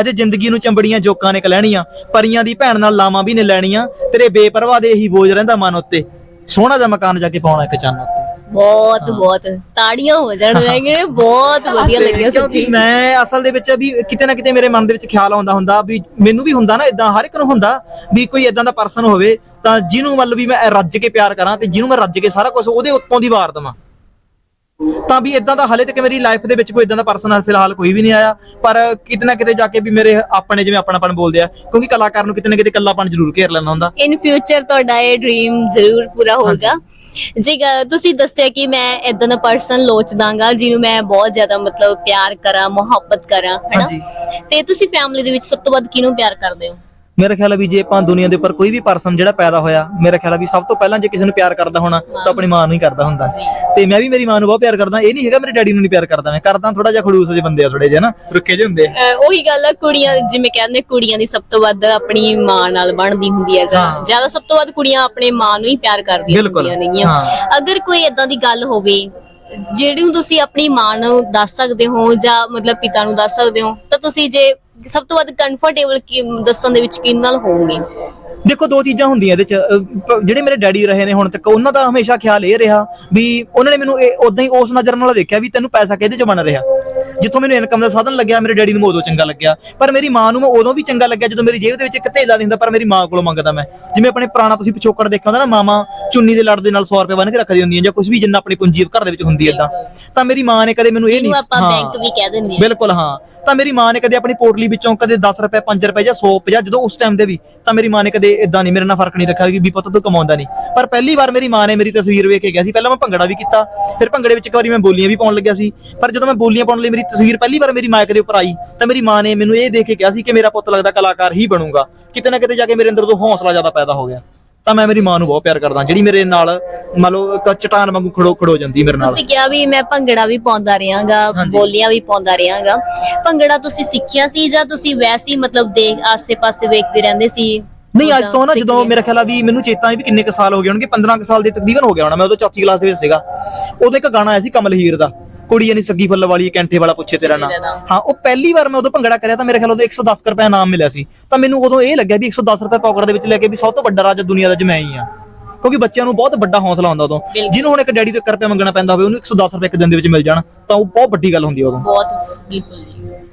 ਹਜੇ ਜ਼ਿੰਦਗੀ ਨੂੰ ਚੰਬੜੀਆਂ ਜੋਕਾਂ ਨੇ ਕਲੈਣੀਆਂ ਪਰੀਆਂ ਦੀ ਭੈਣ ਨਾਲ ਲਾਵਾਂ ਵੀ ਨੇ ਲੈਣੀਆਂ ਤੇਰੇ ਬੇਪਰਵਾਹ ਦੇ ਇਹੀ ਬੋਝ ਰਹਿੰਦਾ ਮਨ ਉੱਤੇ ਸੋਹਣਾ ਜਿਹਾ ਮਕਾਨ ਜਾ ਕੇ ਪਾਉਣਾ ਇੱਕ ਚੰਨ ਉੱਤੇ ਬਹੁਤ ਬਹੁਤ। ਤਾੜੀਆਂ ਹੋ ਜਾਣ ਲੱਗੇ ਬਹੁਤ ਵਧੀਆ ਲੱਗਿਆ ਸੱਚੀ। ਮੈਂ ਅਸਲ ਦੇ ਵਿੱਚ ਵੀ ਕਿਤੇ ਨਾ ਕਿਤੇ ਮੇਰੇ ਮਨ ਦੇ ਵਿੱਚ ਖਿਆਲ ਆਉਂਦਾ ਹੁੰਦਾ ਵੀ ਮੈਨੂੰ ਵੀ ਹੁੰਦਾ ਨਾ ਇਦਾਂ ਹਰ ਇੱਕ ਨੂੰ ਹੁੰਦਾ ਵੀ ਕੋਈ ਇਦਾਂ ਦਾ ਪਰਸਨ ਹੋਵੇ ਤਾਂ ਜਿਹਨੂੰ ਮਤਲਬ ਵੀ ਮੈਂ ਰੱਜ ਕੇ ਪਿਆਰ ਕਰਾਂ ਤੇ ਜਿਹਨੂੰ ਮੈਂ ਰੱਜ ਕੇ ਸਾਰਾ ਕੁਝ ਉਹਦੇ ਉੱਤੋਂ ਦੀ ਵਾਰ ਦਵਾਂ। ਤਾਂ ਵੀ ਇਦਾਂ ਦਾ ਹਲੇ ਤੱਕ ਮੇਰੀ ਲਾਈਫ ਦੇ ਵਿੱਚ ਕੋਈ ਇਦਾਂ ਦਾ ਪਰਸਨ ਫਿਲਹਾਲ ਕੋਈ ਵੀ ਨਹੀਂ ਆਇਆ। ਪਰ ਕਿਤੇ ਨਾ ਕਿਤੇ ਜਾ ਕੇ ਵੀ ਮੇਰੇ ਆਪਣੇ ਜਿਵੇਂ ਆਪਣਾਪਨ ਬੋਲਦੇ ਆ ਕਿਉਂਕਿ ਕਲਾਕਾਰ ਨੂੰ ਕਿਤੇ ਨਾ ਕਿਤੇ ਇਕੱਲਾਪਨ ਜ਼ਰੂਰ ਘੇਰ ਲੈਂਦਾ ਹੁੰਦਾ। ਇਨ ਫਿਊਚਰ ਤੁਹਾਡਾ ਇਹ ਡ੍ਰੀਮ ਜ਼ਰੂਰ ਪੂਰਾ ਹੋਗਾ ਜੀ ਤੁਸੀਂ ਦੱਸਿਆ ਕਿ ਮੈਂ ਇਦਾਂ ਦਾ ਪਰਸਨ ਲੋਚਦਾਗਾ ਜਿਹਨੂੰ ਮੈਂ ਬਹੁਤ ਜ਼ਿਆਦਾ ਮਤਲਬ ਪਿਆਰ ਕਰਾਂ ਮੁਹੱਬਤ ਕਰਾਂ ਹੈਨਾ। ਤੇ ਤੁਸੀਂ ਫੈਮਿਲੀ ਦੇ ਵਿੱਚ ਸਭ ਤੋਂ ਵੱਧ ਕਿਹਨੂੰ ਪਿਆਰ ਕਰਦੇ ਹੋ? ਮੇਰਾ ਖਿਆਲ ਆ ਵੀ ਜੇ ਆਪਾਂ ਦੁਨੀਆ ਦੇ ਉੱਪਰ ਕੋਈ ਵੀ ਪਰਸਨ ਜਿਹੜਾ ਪੈਦਾ ਹੋਇਆ ਮੇਰਾ ਖਿਆਲ ਆ ਵੀ ਸਭ ਤੋਂ ਪਹਿਲਾਂ ਜੇ ਕਿਸੇ ਨੂੰ ਪਿਆਰ ਕਰਦਾ ਹੋਣਾ ਤਾਂ ਆਪਣੀ ਮਾਂ ਨੂੰ ਹੀ ਕਰਦਾ ਹੁੰਦਾ ਤੇ ਮੈਂ ਵੀ ਮੇਰੀ ਮਾਂ ਨੂੰ ਬਹੁਤ ਪਿਆਰ ਕਰਦਾ ਇਹ ਨਹੀਂ ਹੈਗਾ ਮੇਰੇ ਡੈਡੀ ਨੂੰ ਨਹੀਂ ਪਿਆਰ ਕਰਦਾ ਮੈਂ ਕਰਦਾ ਥੋੜਾ ਜਿਹਾ ਖੜੂਸ ਜਿਹੇ ਬੰਦੇ ਆ ਥੋੜੇ ਜਿਹੇ ਨਾ ਰੁੱਖੇ ਜਿਹੇ ਹੁੰਦੇ ਆ। ਉਹੀ ਗੱਲ ਆ ਕੁੜੀਆਂ ਜਿਵੇਂ ਕਹਿੰਦੇ ਕੁੜੀਆਂ ਦੀ ਸਭ ਤੋਂ ਵੱਧ ਆਪਣੀ ਮਾਂ ਨਾਲ ਬਣਦੀ ਹੁੰਦੀ ਹੈ ਜਾਂ ਹਾਂ। ਜ਼ਿਆਦਾ ਸਭ ਤੋਂ ਵੱਧ ਕੁੜੀਆਂ ਆਪਣੇ ਮਾਂ ਨੂੰ ਹੀ ਪਿਆਰ ਕਰਦੀਆਂ ਹੁੰਦੀਆਂ ਨੇਗੀਆਂ। ਹਾਂ। ਅਗਰ ਕੋਈ ਇਦਾਂ ਦੀ ਗੱਲ ਹੋਵੇ ਜਿਹੜੀ ਨੂੰ ਤੁਸੀਂ ਆਪਣੀ ਮਾਂ ਨੂੰ ਦੱਸ ਸਕਦੇ ਹੋ ਜਾਂ ਮਤਲਬ ਪਿਤਾ ਨੂੰ ਦੱਸ ਸਕਦੇ ਹੋ ਤਾਂ ਤੁਸੀਂ ਜੇ ਸਭ ਤੋਂ ਵੱਧ ਕੰਫਰਟੇਬਲ ਦੱਸਣ ਦੇ ਵਿੱਚ ਕਿਹਨ ਨਾਲ ਹੋਵੋਗੇ ਦੇਖੋ ਦੋ ਚੀਜ਼ਾਂ ਹੁੰਦੀਆਂ ਇਹਦੇ ਚ। ਅਹ, ਪ- ਜਿਹੜੇ ਮੇਰੇ ਡੈਡੀ ਰਹੇ ਨੇ ਹੁਣ ਤੱਕ ਉਹਨਾਂ ਦਾ ਹਮੇਸ਼ਾ ਖਿਆਲ ਇਹ ਰਿਹਾ ਵੀ ਉਹਨਾਂ ਨੇ ਮੈਨੂੰ ਇਹ ਉਦਾਂ ਹੀ ਉਸ ਨਜ਼ਰ ਨਾਲ ਦੇਖਿਆ ਵੀ ਤੈਨੂੰ ਪੈਸਾ ਕਿਹਦੇ ਚ ਬਣ ਰਿਹਾ। ਜਿੱਥੋਂ ਮੈਨੂੰ ਇਨਕਮ ਦਾ ਸਾਧਨ ਲੱਗਿਆ ਮੇਰੇ ਡੈਡੀ ਨੂੰ ਉਦੋਂ ਚੰਗਾ ਲੱਗਿਆ। ਪਰ ਮੇਰੀ ਮਾਂ ਨੂੰ ਮੈਂ ਉਦੋਂ ਵੀ ਚੰਗਾ ਲੱਗਿਆ ਜਦੋਂ ਮੇਰੀ ਜੇਬ ਦੇ ਵਿੱਚ ਇੱਕ ਧੇਲਾ ਨਹੀਂ ਹੁੰਦਾ ਪਰ ਮੇਰੀ ਮਾਂ ਕੋਲੋਂ ਮੰਗਦਾ ਮੈਂ। ਜਿਵੇਂ ਆਪਣੇ ਪੁਰਾਣਾ ਤੁਸੀਂ ਪਿਛੋਕੜ ਦੇਖਿਆ ਹੁੰਦਾ ਨਾ ਮਾਮਾ ਚੁੰਨੀ ਦੇ ਲੜ ਦੇ ਨਾਲ 100 ਰੁਪਏ ਬੰਨ ਕੇ ਰੱਖਦੀ ਹੁੰਦੀਆਂ ਜਾਂ ਕੁਝ ਵੀ ਜਿੰਨਾ ਆਪਣੀ ਪੂੰਜੀ ਘਰ ਦੇ ਵਿੱਚ ਹੁੰਦੀ ਏਦਾਂ। ਤਾਂ ਮੇਰੀ ਮਾਂ ਨੇ ਕਦੇ ਮੈਨੂੰ ਇਹ ਨਹੀਂ ਆਪਾਂ ਹਾਂ। ਬੈਂਕ ਵੀ ਕਹਿ ਦਿੰਦੇ ਹਾਂ। ਬਿਲਕੁਲ ਹਾਂ। ਤਾਂ ਮੇਰੀ ਮਾਂ ਨੇ ਕਦੇ ਆਪਣੀ ਪੋਟਲੀ ਵਿੱਚੋਂ ਕਦੇ 10 ਰੁਪਏ 5 ਰੁਪਏ ਜਾਂ 100 ਜਾਂ ਜਦੋਂ ਉਸ ਟਾਈਮ ਦੇ ਵੀ ਤਾਂ ਮੇਰੀ ਮਾਂ ਨੇ ਕਦੇ ਇਦਾਂ ਨਹੀਂ ਮੇਰੇ ਨਾਲ ਫ਼ਰਕ ਨਹੀਂ ਰੱਖਿਆ ਕਿ ਵੀ ਪੁੱਤ ਤੂੰ ਕਮਾਉਂਦਾ ਨਹੀਂ। ਪਰ ਪਹਿਲੀ ਵਾਰ ਮੇਰੀ ਮਾਂ ਨੇ ਮੇਰੀ ਤਸਵੀਰ ਵੇਖ ਕੇ ਗਿਆ ਸੀ। ਪਹਿਲਾਂ ਮੈਂ ਭੰਗੜਾ ਵੀ ਕੀਤਾ ਫਿਰ ਭੰਗੜੇ ਵਿੱਚ ਇੱਕ ਵਾਰੀ ਮੈਂ ਬੋਲੀਆਂ ਵੀ ਪਾਉਣ ਲੱਗਿਆ ਸੀ। ਪਰ ਜਦੋਂ ਮੈਂ ਬੋਲੀਆਂ ਪਾਉਣ ਲਈ ਮੇਰੀ ਤਸਵੀਰ ਪਹਿਲੀ ਵਾਰ ਮੇਰੀ ਮਾਈਕ ਦੇ ਉੱਪਰ ਆਈ ਤਾਂ ਮੇਰੀ ਮਾਂ ਨੇ ਮੈਨੂੰ ਇਹ ਦੇਖ ਕੇ ਕਿਹਾ ਸੀ ਕਿ ਮੇਰਾ ਪੁੱਤ ਲੱਗਦਾ ਕਲਾਕਾਰ ਹੀ ਬਣੂਗਾ। ਕਿਤੇ ਨਾ ਕਿਤੇ ਜਾ ਕੇ ਮੇਰੇ ਅੰਦਰ ਤੋਂ ਹੌਸਲਾ ਜ਼ਿਆਦਾ ਪੈਦਾ ਹੋ ਗਿਆ। ਤਾਂ ਮੈਂ ਮੇਰੀ ਮਾਂ ਨੂੰ ਬਹੁਤ ਪਿਆਰ ਕਰਦਾ ਜਿਹੜੀ ਮੇਰੇ ਨਾਲ ਮੰਨ ਲਓ ਇੱਕ ਚਟਾਨ ਵਾਂਗੂ ਖੜੋ ਖੜੋ ਜਾਂਦੀ ਮੇਰੇ ਨਾਲ। ਤੁਸੀਂ ਕਿਹਾ ਵੀ ਮੈਂ ਭੰਗੜਾ ਵੀ ਪਾਉਂਦਾ ਹਾਂਜੀ। ਬੋਲੀਆਂ ਵੀ ਪਾਉਂਦਾ ਰਹਾਂਗਾ। ਭੰਗੜਾ ਤੁਸੀਂ ਸਿੱਖਿਆ ਸੀ ਜਾਂ ਤੁਸੀਂ ਵੈਸੇ ਹੀ ਮਤਲਬ ਦੇਖ ਆਸੇ-ਪਾਸੇ ਵੇਖਦੇ ਰਹਿੰਦੇ ਸੀ? ਨਹੀਂ ਅੱਜ ਤੋਂ ਨਾ ਜਦੋਂ? ਮੇਰਾ ਖਿਆਲ ਆ ਵੀ ਮੈਨੂੰ ਚੇਤਾ ਵੀ ਕਿੰਨੇ ਕ ਸਾਲ ਹੋ ਗਏ ਹੋਣਗੇ 15 ਕ ਸਾਲ ਦੇ ਤਕਰੀਬਨ ਹੋ ਗਿਆ ਹੋਣਾ ਮੈਂ ਉਦੋਂ ਚੌਥੀ ਕਲਾਸ ਦੇ ਵਿੱਚ ਸੀਗਾ। ਉਦੋਂ ਇੱਕ ਗਾਣਾ ਆਇਆ ਸੀ ਕਮਲ ਹੀਰ ਦਾ। ਕੁੜੀ ਨਹੀਂ ਸੱਗੀ ਫੁੱਲ ਵਾਲੀ ਕੈਂਠੇ ਵਾਲਾ ਪੁੱਛੇ ਤੇਰਾ ਨਾਮ। ਹਾਂ ਉਹ ਪਹਿਲੀ ਵਾਰ ਮੈਂ ਉਦੋਂ ਭੰਗੜਾ ਕਰਿਆ ਤਾਂ ਮੇਰੇ ਖਿਆਲ ਉਦੋਂ 110 ਕੁ ਰੁਪਏ ਨਾਮ ਮਿਲਿਆ ਸੀ। ਤਾਂ ਮੈਨੂੰ ਉਦੋਂ ਇਹ ਲੱਗਿਆ ਵੀ 110 ਰੁਪਏ ਪਾਕਟ ਦੇ ਵਿੱਚ ਲੈ ਕੇ ਵੀ ਸਭ ਤੋਂ ਵੱਡਾ ਰਾਜ ਦੁਨੀਆ ਦਾ ਜਮੈਂ ਹੀ ਆ ਕਿਉਂਕਿ ਬੱਚਿਆਂ ਨੂੰ ਬਹੁਤ ਵੱਡਾ ਹੌਸਲਾ ਹੁੰਦਾ ਉਦੋਂ। ਜਿਹਨੂੰ ਹੁਣ ਇੱਕ ਡੈਡੀ ਤੋਂ 1 ਰੁਪਏ ਮੰਗਣਾ ਪੈਂਦਾ ਹੋਵੇ ਉਹਨੂੰ 110 ਰੁਪਏ ਇੱਕ ਦਿਨ ਦੇ ਵਿੱਚ ਮਿਲ ਜਾਣ ਤਾਂ ਉਹ ਬਹੁਤ ਵੱਡੀ ਗੱਲ ਹੁੰਦੀ ਉਦੋਂ। ਬਹੁਤ ਬਿਲਕੁਲ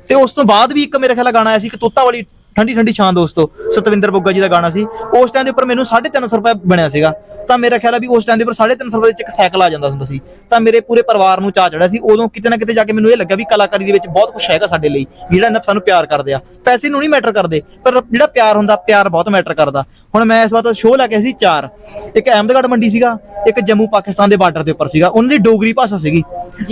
ਤੇ ਉਸ ਤੋਂ ਬਾਅਦ ਵੀ ਇੱਕ ਮੇਰੇ ਖਿਆਲ ਗਾਣਾ ਆਇਆ ਸੀ ਇੱਕ ਤੋਤਾ ਵਾਲੀ ਠੰਡੀ ਠੰਡੀ ਛਾਂ ਦੋਸਤੋ ਸਤਵਿੰਦਰ ਬੁੱਗਾ ਜੀ ਦਾ ਗਾਣਾ ਸੀ। ਉਸ ਟਾਈਮ ਦੇ ਉੱਪਰ ਮੈਨੂੰ 350 ਰੁਪਏ ਬਣਿਆ ਸੀਗਾ। ਤਾਂ ਮੇਰਾ ਖਿਆਲ ਆ ਵੀ ਉਸ ਟਾਈਮ ਦੇ ਉੱਪਰ 350 ਰੁਪਏ ਵਿੱਚ ਇੱਕ ਸਾਈਕਲ ਆ ਜਾਂਦਾ ਹੁੰਦਾ ਸੀ। ਤਾਂ ਮੇਰੇ ਪੂਰੇ ਪਰਿਵਾਰ ਨੂੰ ਚਾਹ ਚੜਿਆ ਸੀ। ਉਦੋਂ ਕਿਤੇ ਨਾ ਕਿਤੇ ਜਾ ਕੇ ਮੈਨੂੰ ਇਹ ਲੱਗਾ ਵੀ ਕਲਾਕਾਰੀ ਦੇ ਵਿੱਚ ਬਹੁਤ ਕੁਝ ਹੈਗਾ ਸਾਡੇ ਲਈ ਜਿਹੜਾ ਇਹਨਾਂ ਸਾਨੂੰ ਪਿਆਰ ਕਰਦੇ ਆ। ਪੈਸੇ ਨੂੰ ਨਹੀਂ ਮੈਟਰ ਕਰਦੇ ਪਰ ਜਿਹੜਾ ਪਿਆਰ ਹੁੰਦਾ ਪਿਆਰ ਬਹੁਤ ਮੈਟਰ ਕਰਦਾ। ਹੁਣ ਮੈਂ ਇਸ ਵਾਰ ਸ਼ੋਅ ਲਾ ਕੇ ਸੀ ਚਾਰ। ਇੱਕ ਅਹਿਮਦਗੜ੍ਹ ਮੰਡੀ ਸੀਗਾ ਇੱਕ ਜੰਮੂ ਪਾਕਿਸਤਾਨ ਦੇ ਬਾਰਡਰ ਦੇ ਉੱਪਰ ਸੀਗਾ। ਉਹਨਾਂ ਦੀ ਡੋਗਰੀ ਭਾਸ਼ਾ ਸੀਗੀ।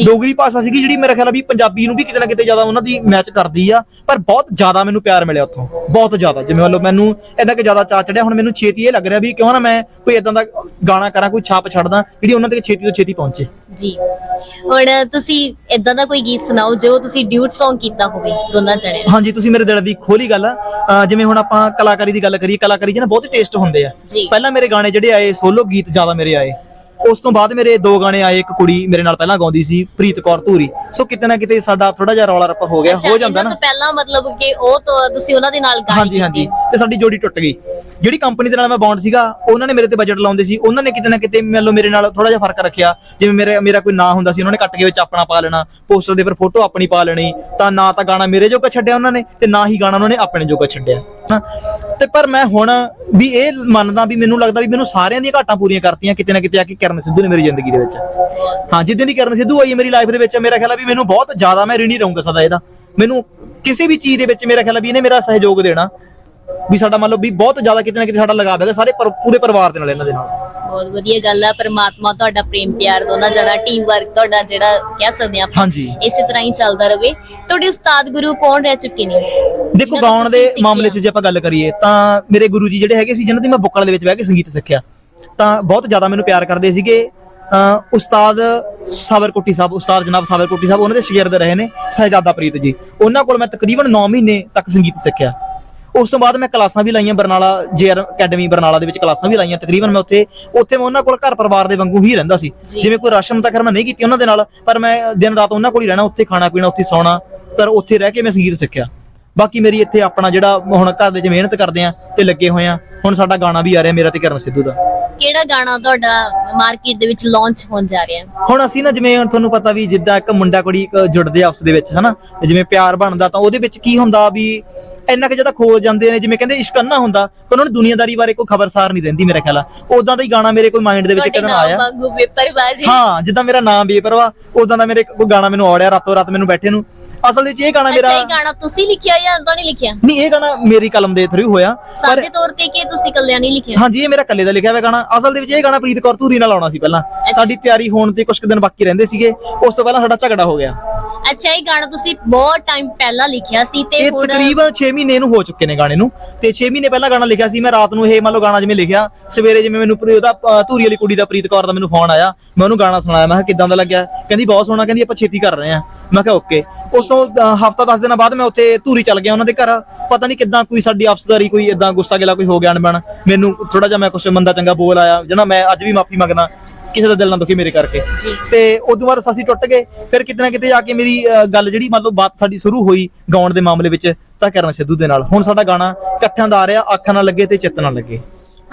ਡੋਗਰੀ ਭਾਸ਼ਾ ਸੀਗੀ ਜਿਹੜੀ ਮੇਰਾ ਖਿਆਲ ਆ ਵੀ ਪੰਜਾਬੀ ਨੂੰ ਵੀ ਕਿਤੇ ਨਾ ਕਿਤੇ ਜ਼ਿਆਦਾ ਉਹਨਾਂ ਦੀ ਮੈਚ ਕਰਦੀ ਆ ਪਰ ਬਹੁਤ ਜ਼ਿਆਦਾ ਮੈਨੂੰ ਪਿਆਰ ਮਿਲਿਆ ਉੱਥੋਂ। ਬਹੁਤ ਜ਼ਿਆਦਾ। ਜਿਵੇਂ ਮੰਨ ਲਓ ਮੈਨੂੰ ਇੰਨਾ ਕਿ ਜ਼ਿਆਦਾ ਚਾਅ ਚੜਿਆ ਹੁਣ ਮੈਨੂੰ ਛੇਤੀ ਇਹ ਲੱਗ ਰਿਹਾ ਵੀ ਕਿਉਂ ਨਾ ਮੈਂ ਕੋਈ ਇਦਾਂ ਦਾ ਗਾਣਾ ਕਰਾਂ ਕੋਈ ਛਾਪ ਛੱਡਦਾ ਜਿਹੜੀ ਉਹਨਾਂ ਤੱਕ ਛੇਤੀ ਤੋਂ ਛੇਤੀ ਪਹੁੰਚੇ। ਜੀ। ਹੁਣ ਤੁਸੀਂ ਇਦਾਂ ਦਾ ਕੋਈ ਗੀਤ ਸੁਣਾਓ ਜੋ ਤੁਸੀਂ ਡਿਊਟ Song ਕੀਤਾ ਹੋਵੇ ਦੋਨਾਂ ਜਣਿਆਂ ਨੇ। ਹਾਂਜੀ ਤੁਸੀਂ ਮੇਰੇ ਦਿਲ ਦੀ ਖੋਲੀ ਗੱਲ ਆ। ਜਿਵੇਂ ਹੁਣ ਆਪਾਂ ਕਲਾਕਾਰੀ ਦੀ ਗੱਲ ਕਰੀਏ ਕਲਾਕਾਰੀ 'ਚ ਨਾ ਬਹੁਤ ਟੇਸਟ ਹੁੰਦੇ ਆ। ਪਹਿਲਾਂ ਮੇਰੇ ਗਾਣੇ ਜਿਹੜੇ ਆਏ ਸੋਲੋ ਗੀਤ ਜ਼ਿਆਦਾ ਮੇਰੇ ਆਏ। ਉਸ ਤੋਂ ਬਾਅਦ ਮੇਰੇ ਦੋ ਗਾਣੇ ਆਏ ਇੱਕ ਕੁੜੀ ਮੇਰੇ ਨਾਲ ਪਹਿਲਾਂ ਗਾਉਂਦੀ ਸੀ ਪ੍ਰੀਤ ਕੌਰ ਧੂਰੀ। ਸੋ ਕਿਤੇ ਨਾ ਕਿਤੇ ਸਾਡਾ ਥੋੜਾ ਜਿਹਾ ਰੌਲਾ ਰੱਪਾ ਹੋ ਗਿਆ ਹੋ ਜਾਂਦਾ ਨਾ। ਪਹਿਲਾਂ ਮਤਲਬ ਕਿ ਉਹ ਤੋਂ ਤੁਸੀਂ ਉਹਨਾਂ ਦੇ ਨਾਲ ਗਾਣੇ ਹਾਂਜੀ ਹਾਂਜੀ। ਤੇ ਸਾਡੀ ਜੋੜੀ ਟੁੱਟ ਗਈ। ਜਿਹੜੀ ਕੰਪਨੀ ਦੇ ਨਾਲ ਮੈਂ ਬੌਂਡ ਸੀਗਾ ਉਹਨਾਂ ਨੇ ਮੇਰੇ ਤੇ ਬਜਟ ਲਾਉਂਦੇ ਸੀ। ਉਹਨਾਂ ਨੇ ਕਿਤੇ ਨਾ ਕਿਤੇ ਮੰਨ ਮੇਰੇ ਨਾਲ ਥੋੜਾ ਜਿਹਾ ਫ਼ਰਕ ਰੱਖਿਆ। ਜਿਵੇਂ ਮੇਰੇ ਮੇਰਾ ਕੋਈ ਨਾਂ ਹੁੰਦਾ ਸੀ ਉਹਨਾਂ ਨੇ ਕੱਟ ਕੇ ਵਿੱਚ ਆਪਣਾ ਪਾ ਲੈਣਾ। ਪੋਸਟਰ ਦੇ ਫਿਰ ਫੋਟੋ ਆਪਣੀ ਪਾ ਲੈਣੀ। ਤਾਂ ਨਾ ਤਾਂ ਗਾਣਾ ਮੇਰੇ ਜੋਗਾ ਛੱਡਿਆ ਉਹਨਾਂ ਨੇ ਤੇ ਨਾ ਹੀ ਗਾਣਾ ਉਹਨਾਂ ਨੇ ਆਪਣੇ ਜੋਗਾ ਛੱਡਿਆ। ਹਾਂ। ਤੇ ਪਰ ਮੈਂ ਹੁਣ ਵੀ ਇਹ ਮੰਨਦਾ ਵੀ ਮੈਨੂੰ ਲੱਗਦਾ ਵੀ ਮੈਨੂੰ ਸਾਰਿਆਂ ਦੀਆਂ ਘਾਟਾਂ ਪੂਰੀਆਂ ਕਰਤੀਆਂ ਕਿਤੇ ਨਾ ਕਿਤੇ ਆ ਕੇ ਕਰਨ ਸਿੱਧੂ ਨੇ ਮੇਰੀ ਜ਼ਿੰਦਗੀ ਦੇ ਵਿੱਚ? ਹਾਂ ਜਿੱਦਾਂ ਦੀ ਕਰਨ ਸਿੱਧੂ ਆਈ ਹੈ ਮੇਰੀ ਲਾਈਫ ਦੇ ਵਿੱਚ ਮੇਰਾ ਖਿਆਲ ਆ ਵੀ ਮੈਨੂੰ ਬਹੁਤ ਜ਼ਿਆਦਾ ਮੈਂ ਰਿਣੀ ਰਹੂੰਗਾ ਸਦਾ ਇਹਦਾ। ਮੈਨੂੰ ਕਿਸੇ ਵੀ ਚੀਜ਼ ਦੇ ਵਿੱਚ ਮੇਰਾ ਖਿਆਲ ਆ ਵੀ ਇਹਨੇ ਮੇਰਾ ਸਹਿਯੋਗ ਦੇਣਾ। ਵੀ ਸਾਡਾ ਮੰਨ ਲਓ ਵੀ ਬਹੁਤ ਜ਼ਿਆਦਾ ਕਿਤੇ ਨਾ ਕਿਤੇ ਸਾਡਾ ਲਗਾਵ ਹੈਗਾ ਸਾਰੇ ਪਰ- ਪੂਰੇ ਪਰਿਵਾਰ ਦੇ ਨਾਲ ਇਹਨਾਂ ਦੇ ਨਾਲ। ਬਹੁਤ ਵਧੀਆ ਗੱਲ ਆ ਪਰਮਾਤਮਾ ਤੁਹਾਡਾ ਪ੍ਰੇਮ ਪਿਆਰ ਦੋਨਾਂ ਜਣਾ ਟੀਮ ਵਰਕ ਤੁਹਾਡਾ ਜਿਹੜਾ ਕਹਿ ਸਕਦੇ ਆ ਆਪਾਂ ਹਾਂਜੀ। ਇਸੇ ਤਰ੍ਹਾਂ ਹੀ ਚੱਲਦਾ ਰਵੇ। ਤੁਹਾਡੇ ਉਸਤਾਦ ਗੁਰੂ ਕੌਣ ਰਹਿ ਚੁੱਕੇ ਨੇ? ਦੇਖੋ ਗਾਉਣ ਦੇ ਮਾਮਲੇ 'ਚ। ਜੇ ਆਪਾਂ ਗੱਲ ਕਰੀਏ ਤਾਂ ਮੇਰੇ ਗੁਰੂ ਜੀ ਜਿਹੜੇ ਹੈਗੇ ਸੀ ਜਿਨ੍ਹਾਂ ਦੀ ਮੈਂ ਬੁੱਕਲ ਦੇ ਵਿੱਚ ਬਹਿ ਕੇ ਸੰਗੀਤ ਸਿੱਖਿਆ। ਤਾਂ ਬਹੁਤ ਜ਼ਿਆਦਾ ਮੈਨੂੰ ਪਿਆਰ ਕਰਦੇ ਸੀਗੇ। ਉਸਤਾਦ ਸਾਬਰਕੋਟੀ ਸਾਹਿਬ ਉਸਤਾਦ ਜਨਾਬ ਸਾਬਰਕੋਟੀ ਸਾਹਿਬ ਉਹਨਾਂ ਦੇ ਸ਼ਾਗਿਰਦ ਰਹੇ ਨੇ ਸਹਿਜਾਦਾ ਪ੍ਰੀਤ ਜੀ। ਉਹਨਾਂ ਕੋਲ ਮੈਂ ਤਕਰੀਬਨ 9 ਮਹੀਨੇ ਤੱਕ ਸੰਗੀਤ ਸਿੱਖਿਆ। ਉਸ ਤੋਂ ਬਾਅਦ ਮੈਂ ਕਲਾਸਾਂ ਵੀ ਲਾਈਆਂ ਬਰਨਾਲਾ ਜੇਆਰ ਅਕੈਡਮੀ ਬਰਨਾਲਾ ਦੇ ਵਿੱਚ ਕਲਾਸਾਂ ਵੀ ਲਾਈਆਂ। ਤਕਰੀਬਨ ਮੈਂ ਉੱਥੇ ਉੱਥੇ ਮੈਂ ਉਹਨਾਂ ਕੋਲ ਘਰ ਪਰਿਵਾਰ ਦੇ ਵਾਂਗੂ ਹੀ ਰਹਿੰਦਾ ਸੀ। ਜਿਵੇਂ ਕੋਈ ਰਸਮ ਤਾਂ ਖੈਰ ਮੈਂ ਨਹੀਂ ਕੀਤੀ ਉਹਨਾਂ ਦੇ ਨਾਲ ਪਰ ਮੈਂ ਦਿਨ ਰਾਤ ਉਹਨਾਂ ਕੋਲ ਹੀ ਰਹਿਣਾ ਉੱਥੇ ਖਾਣਾ ਪੀਣਾ ਉੱਥੇ ਸੌਣਾ ਪਰ ਉੱਥੇ ਰਹਿ ਕੇ ਮੈਂ ਸੰਗੀਤ ਸਿੱਖਿਆ। ਬਾਕੀ ਮੇਰੀ ਇੱਥੇ ਆਪਣਾ ਜਿਹੜਾ ਹੁਣ ਘਰ ਦੇ ਚ ਮਿਹਨਤ ਕਰਦੇ ਆ ਤੇ ਲੱਗੇ ਹੋਏ ਆ ਹੁਣ ਸਾਡਾ ਗਾਣਾ ਵੀ ਆ ਰਿਹਾ ਮੇਰਾ ਤੇ ਕਰਨ ਸਿੱਧੂ ਦਾ। ਕਿਹੜਾ ਗਾਣਾ ਤੁਹਾਡਾ ਮਾਰਕੀਟ ਦੇ ਵਿੱਚ ਲਾਂਚ ਹੋਣ ਜਾ ਰਿਹਾ? ਹੈ ਹੁਣ ਅਸੀਂ ਨਾ ਜਿਵੇਂ ਹੁਣ ਤੁਹਾਨੂੰ ਪਤਾ ਵੀ ਜਿੱਦਾਂ ਇੱਕ ਮੁੰਡਾ ਕੁੜੀ ਇੱਕ ਜੁੜਦੇ ਆਪਸ ਦੇ ਵਿੱਚ ਹਨਾ? ਜਿਵੇਂ ਪਿਆਰ ਬਣਦਾ ਤਾਂ ਉਹਦੇ ਵਿੱਚ ਕੀ ਹੁੰਦਾ ਵੀ ਇੰਨਾ ਕਿ ਜਦੋਂ ਖੋ ਜਾਂਦੇ ਨੇ ਜਿਵੇਂ ਕਹਿੰਦੇ ਇਸ਼ਕ ਅੰਨਾ ਹੁੰਦਾ ਪਰ ਉਹਨਾਂ ਨੂੰ ਦੁਨੀਆਦਾਰੀ ਬਾਰੇ ਕੋਈ ਖਬਰਸਾਰ ਨਹੀਂ ਰਹਿੰਦੀ ਮੇਰੇ ਖਿਆਲ ਆ। ਉਦਾਂ ਦਾ ਹੀ ਗਾਣਾ ਮੇਰੇ ਕੋਈ ਮਾਈਂਡ ਦੇ ਵਿੱਚ ਤੁਹਾਡੇ ਨਾਮ ਆਇਆ ਵਾਂਗੂ ਬੇਪਰਵਾਹ ਹਾਂ ਜਿੱਦਾਂ ਮੇਰਾ ਨਾਮ ਬੇਪਰਵਾ ਉਦਾਂ ਦਾ ਮੇਰੇ ਕੋਈ ਗਾਣਾ ਮੈਨੂੰ ਆੜਿਆ ਰਾਤੋਂ ਰਾਤ ਮੈਨੂੰ ਬੈਠੇ ਨੂੰ। ਅਸਲ ਵਿੱਚ ਇਹ ਗਾਣਾ ਅੱਛਾ ਮੇਰਾ ਇਹ ਗਾਣਾ ਤੁਸੀਂ ਲਿਖਿਆ ਜਾਂ ਉਹਨਾਂ ਨੇ ਲਿਖਿਆ? ਨਹੀਂ ਇਹ ਗਾਣਾ ਮੇਰੀ ਕਲਮ ਦੇ ਥਰੂ ਹੋਇਆ ਪਰ ਸਾਂਝੇ ਤੌਰ ਤੇ ਕਿ ਤੁਸੀਂ ਇਕੱਲਿਆਂ ਨਹੀਂ ਲਿਖਿਆ? ਹਾਂਜੀ ਇਹ ਮੇਰਾ ਇਕੱਲੇ ਦਾ ਲਿਖਿਆ ਹੋਇਆ ਗਾਣਾ। ਅਸਲ ਦੇ ਵਿੱਚ ਇਹ ਗਾਣਾ ਪ੍ਰੀਤ ਕੌਰ ਧੂਰੀ ਨਾਲ ਆਉਣਾ ਸੀ ਪਹਿਲਾਂ। ਸਾਡੀ ਤਿਆਰੀ ਹੋਣ ਤੇ ਕੁਝ ਦਿਨ ਬਾਕੀ ਰਹਿੰਦੇ ਸੀਗੇ। ਉਸ ਤੋਂ ਪਹਿਲਾਂ ਸਾਡਾ ਝਗੜਾ ਹੋ ਗਿਆ। ਅੱਛਾ ਇਹ ਗਾਣਾ ਤੁਸੀਂ ਬਹੁਤ ਟਾਈਮ ਪਹਿਲਾਂ ਲਿਖਿਆ ਸੀ ਤੇ ਇਹ ਹੁਣ ਤਕਰੀਬਨ 6 ਮਹੀਨੇ ਨੂੰ ਹੋ ਚੁੱਕੇ ਨੇ ਗਾਣੇ ਨੂੰ। ਤੇ 6 ਮਹੀਨੇ ਪਹਿਲਾਂ ਗਾਣਾ ਲਿਖਿਆ ਸੀ। ਮੈਂ ਰਾਤ ਨੂੰ ਇਹ ਮੰਨ ਲਓ ਗਾਣਾ ਜਿਵੇਂ ਲਿਖਿਆ ਸਵੇਰੇ ਜਿਵੇਂ ਮੈਨੂੰ ਪ੍ਰੀ- ਉਹਦਾ ਅ, ਧੂਰੀ ਵਾਲੀ ਕੁੜੀ ਦਾ ਪ੍ਰੀਤ ਕੌਰ ਦਾ ਮੈਨੂੰ ਫੋਨ ਆਇਆ। ਮੈਂ ਉਹਨੂੰ ਗਾਣਾ ਸੁਣਾਇਆ। ਮੈਂ ਕਿਹਾ ਕਿਦਾਂ ਦਾ ਲੱਗਿਆ? ਕਹਿੰਦੀ ਬਹੁਤ ਸੋਹਣਾ। ਕਹਿੰਦੀ ਆਪਾਂ ਛੇਤੀ ਕਰ ਰਹੇ ਆ ਮੈਂ ਕਿਹਾ ਓਕੇ ਉਸ ਤੋਂ ਹਫਤਾ 10 ਦਿਨਾਂ ਬਾਅਦ ਮੈਂ ਉੱਥੇ ਧੂਰੀ ਚੱਲ ਗਿਆ ਉਹਨਾਂ ਦੇ ਘਰ। ਪਤਾ ਨਹੀਂ ਕਿਦਾਂ ਕੋਈ ਸਾਡੀ ਅਫਸਰਦਾਰੀ ਕੋਈ ਇਦਾਂ ਗੁੱਸਾ ਗਿਲਾ ਕੋਈ ਹੋ ਗਿਆ ਅਣਬਣ। ਮੈਨੂੰ ਥੋੜਾ ਜਿਹਾ ਮੈਂ ਕੁਛ ਮੰਦਾ ਚੰਗਾ ਬੋਲ ਆਇਆ ਜਿਹਨਾਂ ਮੈਂ ਅੱਜ ਵੀ ਮਾਫੀ ਮੰਗਦਾ ਕਿਸੇ ਦਾ ਦਿਲ ਨਾ ਦੁਖੀ ਮੇਰੇ ਕਰਕੇ। ਤੇ ਉਦੋਂ ਬਾਅਦ ਅਸੀਂ ਟੁੱਟ ਗਏ ਫਿਰ ਕਿਤੇ ਨਾ ਕਿਤੇ ਜਾ ਕੇ ਮੇਰੀ ਗੱਲ ਜਿਹੜੀ ਮੰਨ ਲਓ ਬਾਤ ਸਾਡੀ ਸ਼ੁਰੂ ਹੋਈ ਗਾਉਣ ਦੇ ਮਾਮਲੇ ਵਿੱਚ ਤਾਂ ਕਰਨ ਸਿੱਧੂ ਦੇ ਨਾਲ। ਹੁਣ ਸਾਡਾ ਗਾਣਾ ਇਕੱਠਿਆਂ ਦਾ ਆ ਰਿਹਾ ਅੱਖਾਂ ਨਾਲ ਲੱਗੇ ਤੇ ਚਿੱਤ ਨਾਲ ਲੱਗੇ।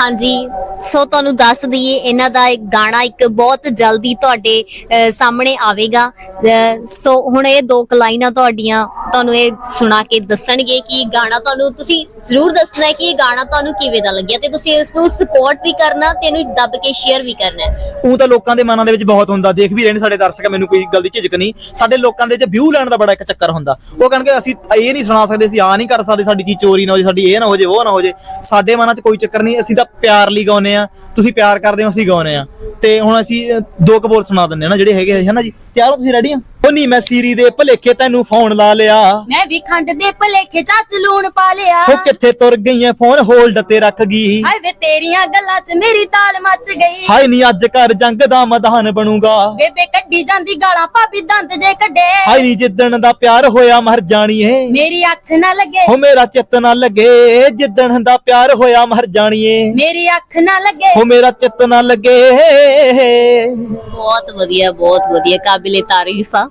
ਹਾਂਜੀ। ਸੋ ਤੁਹਾਨੂੰ ਦੱਸ ਦਈਏ ਇਹਨਾਂ ਦਾ ਇੱਕ ਗਾਣਾ ਇੱਕ ਬਹੁਤ ਜਲਦੀ ਤੁਹਾਡੇ ਅਹ, ਸਾਹਮਣੇ ਆਵੇਗਾ। ਅਹ, ਸੋ ਹੁਣ ਇਹ ਦੋ ਕੁ ਲਾਈਨਾਂ ਤੁਹਾਡੀਆਂ ਤੁਹਾਨੂੰ ਇਹ ਸੁਣਾ ਕੇ ਦੱਸਣਗੇ ਕਿ ਗਾਣਾ ਤੁਹਾਨੂੰ ਤੁਸੀਂ ਜ਼ਰੂਰ ਦੱਸਣਾ ਹੈ ਕਿ ਇਹ ਗਾਣਾ ਤੁਹਾਨੂੰ ਕਿਵੇਂ ਦਾ ਲੱਗਿਆ ਤੇ ਤੁਸੀਂ ਇਸ ਨੂੰ ਸਪੋਰਟ ਵੀ ਕਰਨਾ ਤੇ ਇਹਨੂੰ ਦੱਬ ਕੇ ਸ਼ੇਅਰ ਵੀ ਕਰਨਾ ਹੈ। ਉਹ ਤਾਂ ਲੋਕਾਂ ਦੇ ਮਨਾਂ ਦੇ ਵਿੱਚ ਬਹੁਤ ਹੁੰਦਾ। ਦੇਖ ਵੀ ਰਹੇ ਨੇ ਸਾਡੇ ਦਰਸ਼ਕ ਮੈਨੂੰ ਕੋਈ ਗੱਲ ਦੀ ਝਿਜਕ ਨਹੀਂ। ਸਾਡੇ ਲੋਕਾਂ ਦੇ ਵਿੱਚ ਵਿਊ ਲੈਣ ਦਾ ਬੜਾ ਇੱਕ ਚੱਕਰ ਹੁੰਦਾ। ਉਹ ਕਹਿਣਗੇ ਅਸੀਂ ਇਹ ਨਹੀਂ ਸੁਣਾ ਸਕਦੇ ਅਸੀਂ ਆ ਨਹੀਂ ਕਰ ਸਕਦੇ ਸਾਡੀ ਚੀਜ਼ ਚੋਰੀ ਨਾ ਹੋ ਜੇ ਸਾਡੀ ਇਹ ਨਾ ਹੋ ਜੇ ਉਹ ਨਾ ਹੋ ਜੇ। ਸਾਡੇ ਮਨਾਂ 'ਚ ਕੋਈ ਚੱਕਰ ਨਹੀਂ ਅਸੀਂ ਤਾਂ ਪਿਆਰ ਲਈ ਗਾਉਨੇ ਆ, ਤੁਸੀਂ ਪਿਆਰ ਕਰਦੇ ਹੋ, ਅਸੀਂ ਗਾਉਨੇ ਆ। ਤੇ ਹੁਣ ਅਸੀਂ ਦੋ ਕਬੋਲ ਸੁਣਾ ਦਿੰਨੇ ਆ ਨਾ, ਜਿਹੜੇ ਹੈਗੇ ਹੈ ਨਾ ਜੀ? ਤਿਆਰ ਹੋ ਤੁਸੀਂ ਰੈਡੀ ਆ? ਉਹ ਨਹੀਂ ਮੈਂ ਸੀਰੀ ਦੇ ਭਲੇਖੇ ਤੈਨੂੰ ਫੋਨ ਲਾ ਲਿਆ। ਮੈਂ ਵੀ ਖੰਡ ਦੇ ਭਲੇਖੇ ਚਾਚ ਲੂਣ ਪਾ ਲਿਆ। ਉਹ ਕਿੱਥੇ ਤੁਰ ਗਈਆਂ ਫੋਨ ਹੋਲਡ ਤੇ ਰੱਖ ਗਈ। ਹਾਏ ਵੇ ਤੇਰੀਆਂ ਗੱਲਾਂ 'ਚ ਮੇਰੀ ਤਾਲ ਮੱਚ ਗਈ। ਹਾਏ ਨਹੀਂ ਅੱਜ ਘਰ ਜੰਗ ਦਾ ਮੈਦਾਨ ਬਣੂਗਾ। ਬੇਬੇ ਕੱਢੀ ਜਾਂਦੀ ਗਾਲਾਂ ਭਾਬੀ ਦੰਦ ਜੇ ਕੱਢੇ। ਹਾਏ ਨਹੀਂ ਜਿੱਦਣ ਦਾ ਪਿਆਰ ਹੋਇਆ ਮਰ ਜਾਣੀਏ। ਮੇਰੀ ਅੱਖ ਨਾ ਲੱਗੇ। ਹੋ ਮੇਰਾ ਚਿੱਤ ਨਾ ਲੱਗੇ। ਜਿੱਦਣ ਦਾ ਪਿਆਰ ਹੋਇਆ ਮਰ ਜਾਣੀਏ। ਮੇਰੀ ਅੱਖ ਨਾ ਲੱਗੇ। ਹੋ ਮੇਰਾ ਚਿੱਤ ਨਾ ਲੱਗੇ। ਬਹੁਤ ਵਧੀਆ ਬਹੁਤ ਵਧੀਆ। ਕਾਬਿਲੇ ਤਾਰੀਫ ਆ।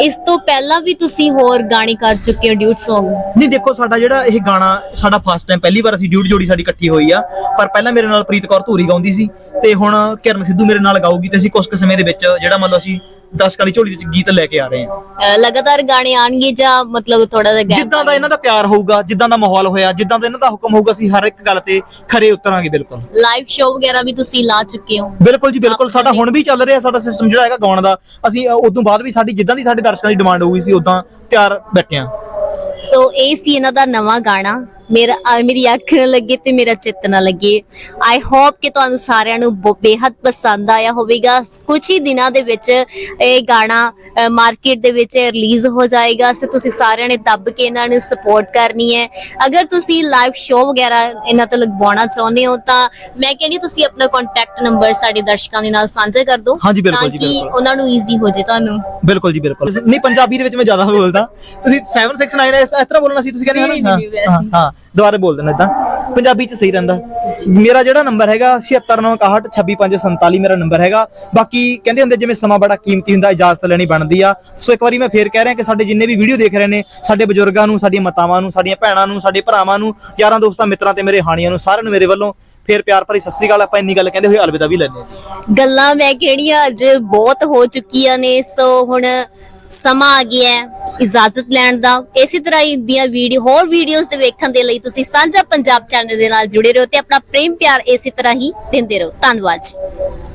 ਇਸ ਤੋਂ ਪਹਿਲਾਂ ਵੀ ਤੁਸੀਂ ਹੋਰ ਗਾਣੇ ਕਰ ਚੁੱਕੇ ਹੋ ਡਿਊਟ Song? ਨਹੀਂ ਦੇਖੋ ਸਾਡਾ ਜਿਹੜਾ ਇਹ ਗਾਣਾ ਸਾਡਾ ਫਸਟ ਟਾਈਮ ਪਹਿਲੀ ਵਾਰ ਅਸੀਂ ਡਿਊਟ ਜੋੜੀ ਸਾਡੀ ਇਕੱਠੀ ਹੋਈ ਆ। ਪਰ ਪਹਿਲਾਂ ਮੇਰੇ ਨਾਲ ਪ੍ਰੀਤ ਕੌਰ ਧੂਰੀ ਗਾਉਂਦੀ ਸੀ ਤੇ ਹੁਣ ਕਿਰਨ ਸਿੱਧੂ ਮੇਰੇ ਨਾਲ ਗਾਊਗੀ ਤੇ ਅਸੀਂ ਕੁਝ ਕੁ ਸਮੇਂ ਦੇ ਵਿੱਚ ਜਿਹੜਾ ਮੰਨ ਲਓ ਅਸੀਂ ਦਰਸ਼ਕਾਂ ਦੀ ਝੋਲੀ ਦੇ ਵਿੱਚ ਗੀਤ ਲੈ ਕੇ ਆ ਰਹੇ ਹਾਂ। ਅਹ, ਲਗਾਤਾਰ ਗਾਣੇ ਆਣਗੇ ਜਾਂ ਮਤਲਬ ਥੋੜਾ ਜਿਹਾ gap ਜਿੱਦਾਂ ਦਾ ਇਹਨਾਂ ਦਾ ਪਿਆਰ ਹੋਊਗਾ ਜਿੱਦਾਂ ਦਾ ਮਾਹੌਲ ਹੋਇਆ ਜਿੱਦਾਂ ਦਾ ਇਹਨਾਂ ਦਾ ਹੁਕਮ ਹੋਊਗਾ ਅਸੀਂ ਹਰ ਇੱਕ ਗੱਲ ਤੇ ਖਰੇ ਉਤਰਾਂਗੇ ਬਿਲਕੁਲ। ਲਾਈਵ ਸ਼ੋਅ ਵਗੈਰਾ ਵੀ ਤੁਸੀਂ ਲਾ ਚੁੱਕੇ ਹੋ? ਬਿਲਕੁਲ ਜੀ ਬਿਲਕੁਲ। ਸਾਡਾ ਹੁਣ ਵੀ ਚੱਲ ਰਿਹਾ ਸਾਡਾ ਸਿਸਟਮ ਜਿਹੜਾ ਹੈਗਾ ਗਾਉਣ ਦਾ, ਅਸੀਂ ਉਦੋਂ ਬਾਅਦ ਵੀ ਸਾਡੀ, ਜਿੱਦਾਂ ਦੀ ਸਾਡੇ ਦਰਸ਼ਕਾਂ ਦੀ ਡਿਮਾਂਡ ਹੋਊਗੀ ਸੀ ਉਦਾਂ ਤਿਆਰ ਬੈਠੇ ਹਾਂ। ਸੋ ਇਹ ਸੀ ਇਹਨਾਂ ਦਾ ਨਵਾਂ ਗਾਣਾ ਮੇਰਾ ਅਹ ਮੇਰੀ ਅੱਖ ਨਾ ਲੱਗੇ ਤੇ ਮੇਰਾ ਚਿੱਤ ਨਾ ਲੱਗੇ। ਆਈ ਹੋਪ ਕਿ ਤੁਹਾਨੂੰ ਸਾਰਿਆਂ ਨੂੰ ਬ- ਬੇਹੱਦ ਪਸੰਦ ਆਇਆ ਹੋਵੇਗਾ। ਕੁਝ ਹੀ ਦਿਨਾਂ ਦੇ ਵਿੱਚ ਇਹ ਗਾਣਾ ਮਾਰਕੀਟ ਦੇ ਵਿੱਚ ਰਿਲੀਜ਼ ਹੋ ਜਾਏਗਾ। ਸੋ ਤੁਸੀਂ ਸਾਰਿਆਂ ਨੇ ਦੱਬ ਕੇ ਇਹਨਾਂ ਨੂੰ ਸਪੋਰਟ ਕਰਨੀ ਹੈ। ਅਗਰ ਤੁਸੀਂ ਲਾਈਵ ਸ਼ੋਅ ਵਗੈਰਾ ਇਹਨਾਂ ਤੋਂ ਲਗਵਾਉਣਾ ਚਾਹੁੰਦੇ ਹੋ ਤਾਂ ਮੈਂ ਕਹਿੰਦੀ ਤੁਸੀਂ ਆਪਣਾ ਕੰਟੈਕਟ ਨੰਬਰ ਸਾਡੇ ਦਰਸ਼ਕਾਂ ਦੇ ਨਾਲ ਸਾਂਝਾ ਕਰ ਦਿਓ। ਹਾਂਜੀ, ਬਿਲਕੁਲ ਜੀ, ਤਾਂ ਕਿ ਬਿਲਕੁਲ। ਉਹਨਾਂ ਨੂੰ ਈਜ਼ੀ ਹੋ ਜੇ ਤੁਹਾਨੂੰ। ਬਿਲਕੁਲ ਜੀ ਬਿਲਕੁਲ। ਨਹੀਂ ਪੰਜਾਬੀ ਦੇ ਵਿੱਚ ਮੈਂ ਜ਼ਿਆਦਾ ਬੋਲਦਾ। ਤੁਸੀਂ 769 ਇਸ ਇਸ ਤਰ੍ਹਾਂ ਬੋਲਣਾ ਸੀ ਤੁਸੀਂ ਕਹਿੰਦੇ ਹੋ ਨਾ? ਹਾਂ ਹਾਂ। ਦੁਬਾਰਾ ਬੋਲ ਦੇਣਾ ਇਦਾਂ ਪੰਜਾਬੀ ਚ ਸਹੀ ਰਹਿੰਦਾ। ਮੇਰਾ ਜਿਹੜਾ ਨੰਬਰ ਹੈਗਾ 7691265547 ਮੇਰਾ ਨੰਬਰ ਹੈਗਾ। ਬਾਕੀ ਕਹਿੰਦੇ ਹੁੰਦੇ ਜਿਵੇਂ ਸਮਾਂ ਬੜਾ ਕੀਮਤੀ ਹੁੰਦਾ, ਇਜਾਜ਼ਤ ਲੈਣੀ ਬਣਦੀ ਆ। ਸੋ ਇੱਕ ਵਾਰੀ ਮੈਂ ਫੇਰ ਕਹਿ ਰਿਹਾ ਕਿ ਸਾਡੇ ਜਿੰਨੇ ਵੀ ਵੀਡੀਓ ਦੇਖ ਰਹੇ ਨੇ, ਸਾਡੇ ਬਜ਼ੁਰਗਾਂ ਨੂੰ, ਸਾਡੀਆਂ ਮਾਤਾਵਾਂ ਨੂੰ, ਸਾਡੀਆਂ ਭੈਣਾਂ ਨੂੰ, ਸਾਡੇ ਭਰਾਵਾਂ ਨੂੰ, ਯਾਰਾਂ ਦੋਸਤਾਂ ਮਿੱਤਰਾਂ ਤੇ ਮੇਰੇ ਹਾਣੀਆਂ ਨੂੰ, ਸਾਰਿਆਂ ਨੂੰ ਮੇਰੇ ਵੱਲੋਂ ਫੇਰ ਪਿਆਰ ਭਰੀ ਸਤਿ ਸ੍ਰੀ ਅਕਾਲ। ਆਪਾਂ ਇੰਨੀ ਗੱਲ ਕਹਿੰਦੇ ਹੋਏ ਅਲਵਿਦਾ ਵੀ ਲੈਂਦੇ ਹਾਂ। ਗੱਲਾਂ ਮੈਂ ਕਿਹੜੀਆਂ ਅੱਜ ਬਹੁਤ ਹੋ ਚੁੱਕੀਆਂ ਨੇ, ਸੋ ਹੁਣ ਸਮਾਂ ਆ ਗਿਆ ਹੈ ਇਜਾਜ਼ਤ ਲੈਣ ਦਾ। ਇਸੇ ਤਰ੍ਹਾਂ ਹੀ ਦੀਆਂ ਵੀਡੀਓ ਹੋਰ ਵੀਡੀਓਜ਼ ਦੇ ਵੇਖਣ ਦੇ ਲਈ ਤੁਸੀਂ ਸਾਂਝਾ ਪੰਜਾਬ ਚੈਨਲ ਦੇ ਨਾਲ ਜੁੜੇ ਰਹੋ ਤੇ ਆਪਣਾ ਪ੍ਰੇਮ ਪਿਆਰ ਇਸੇ ਤਰ੍ਹਾਂ ਹੀ ਦਿੰਦੇ ਰਹੋ। ਧੰਨਵਾਦ ਜੀ।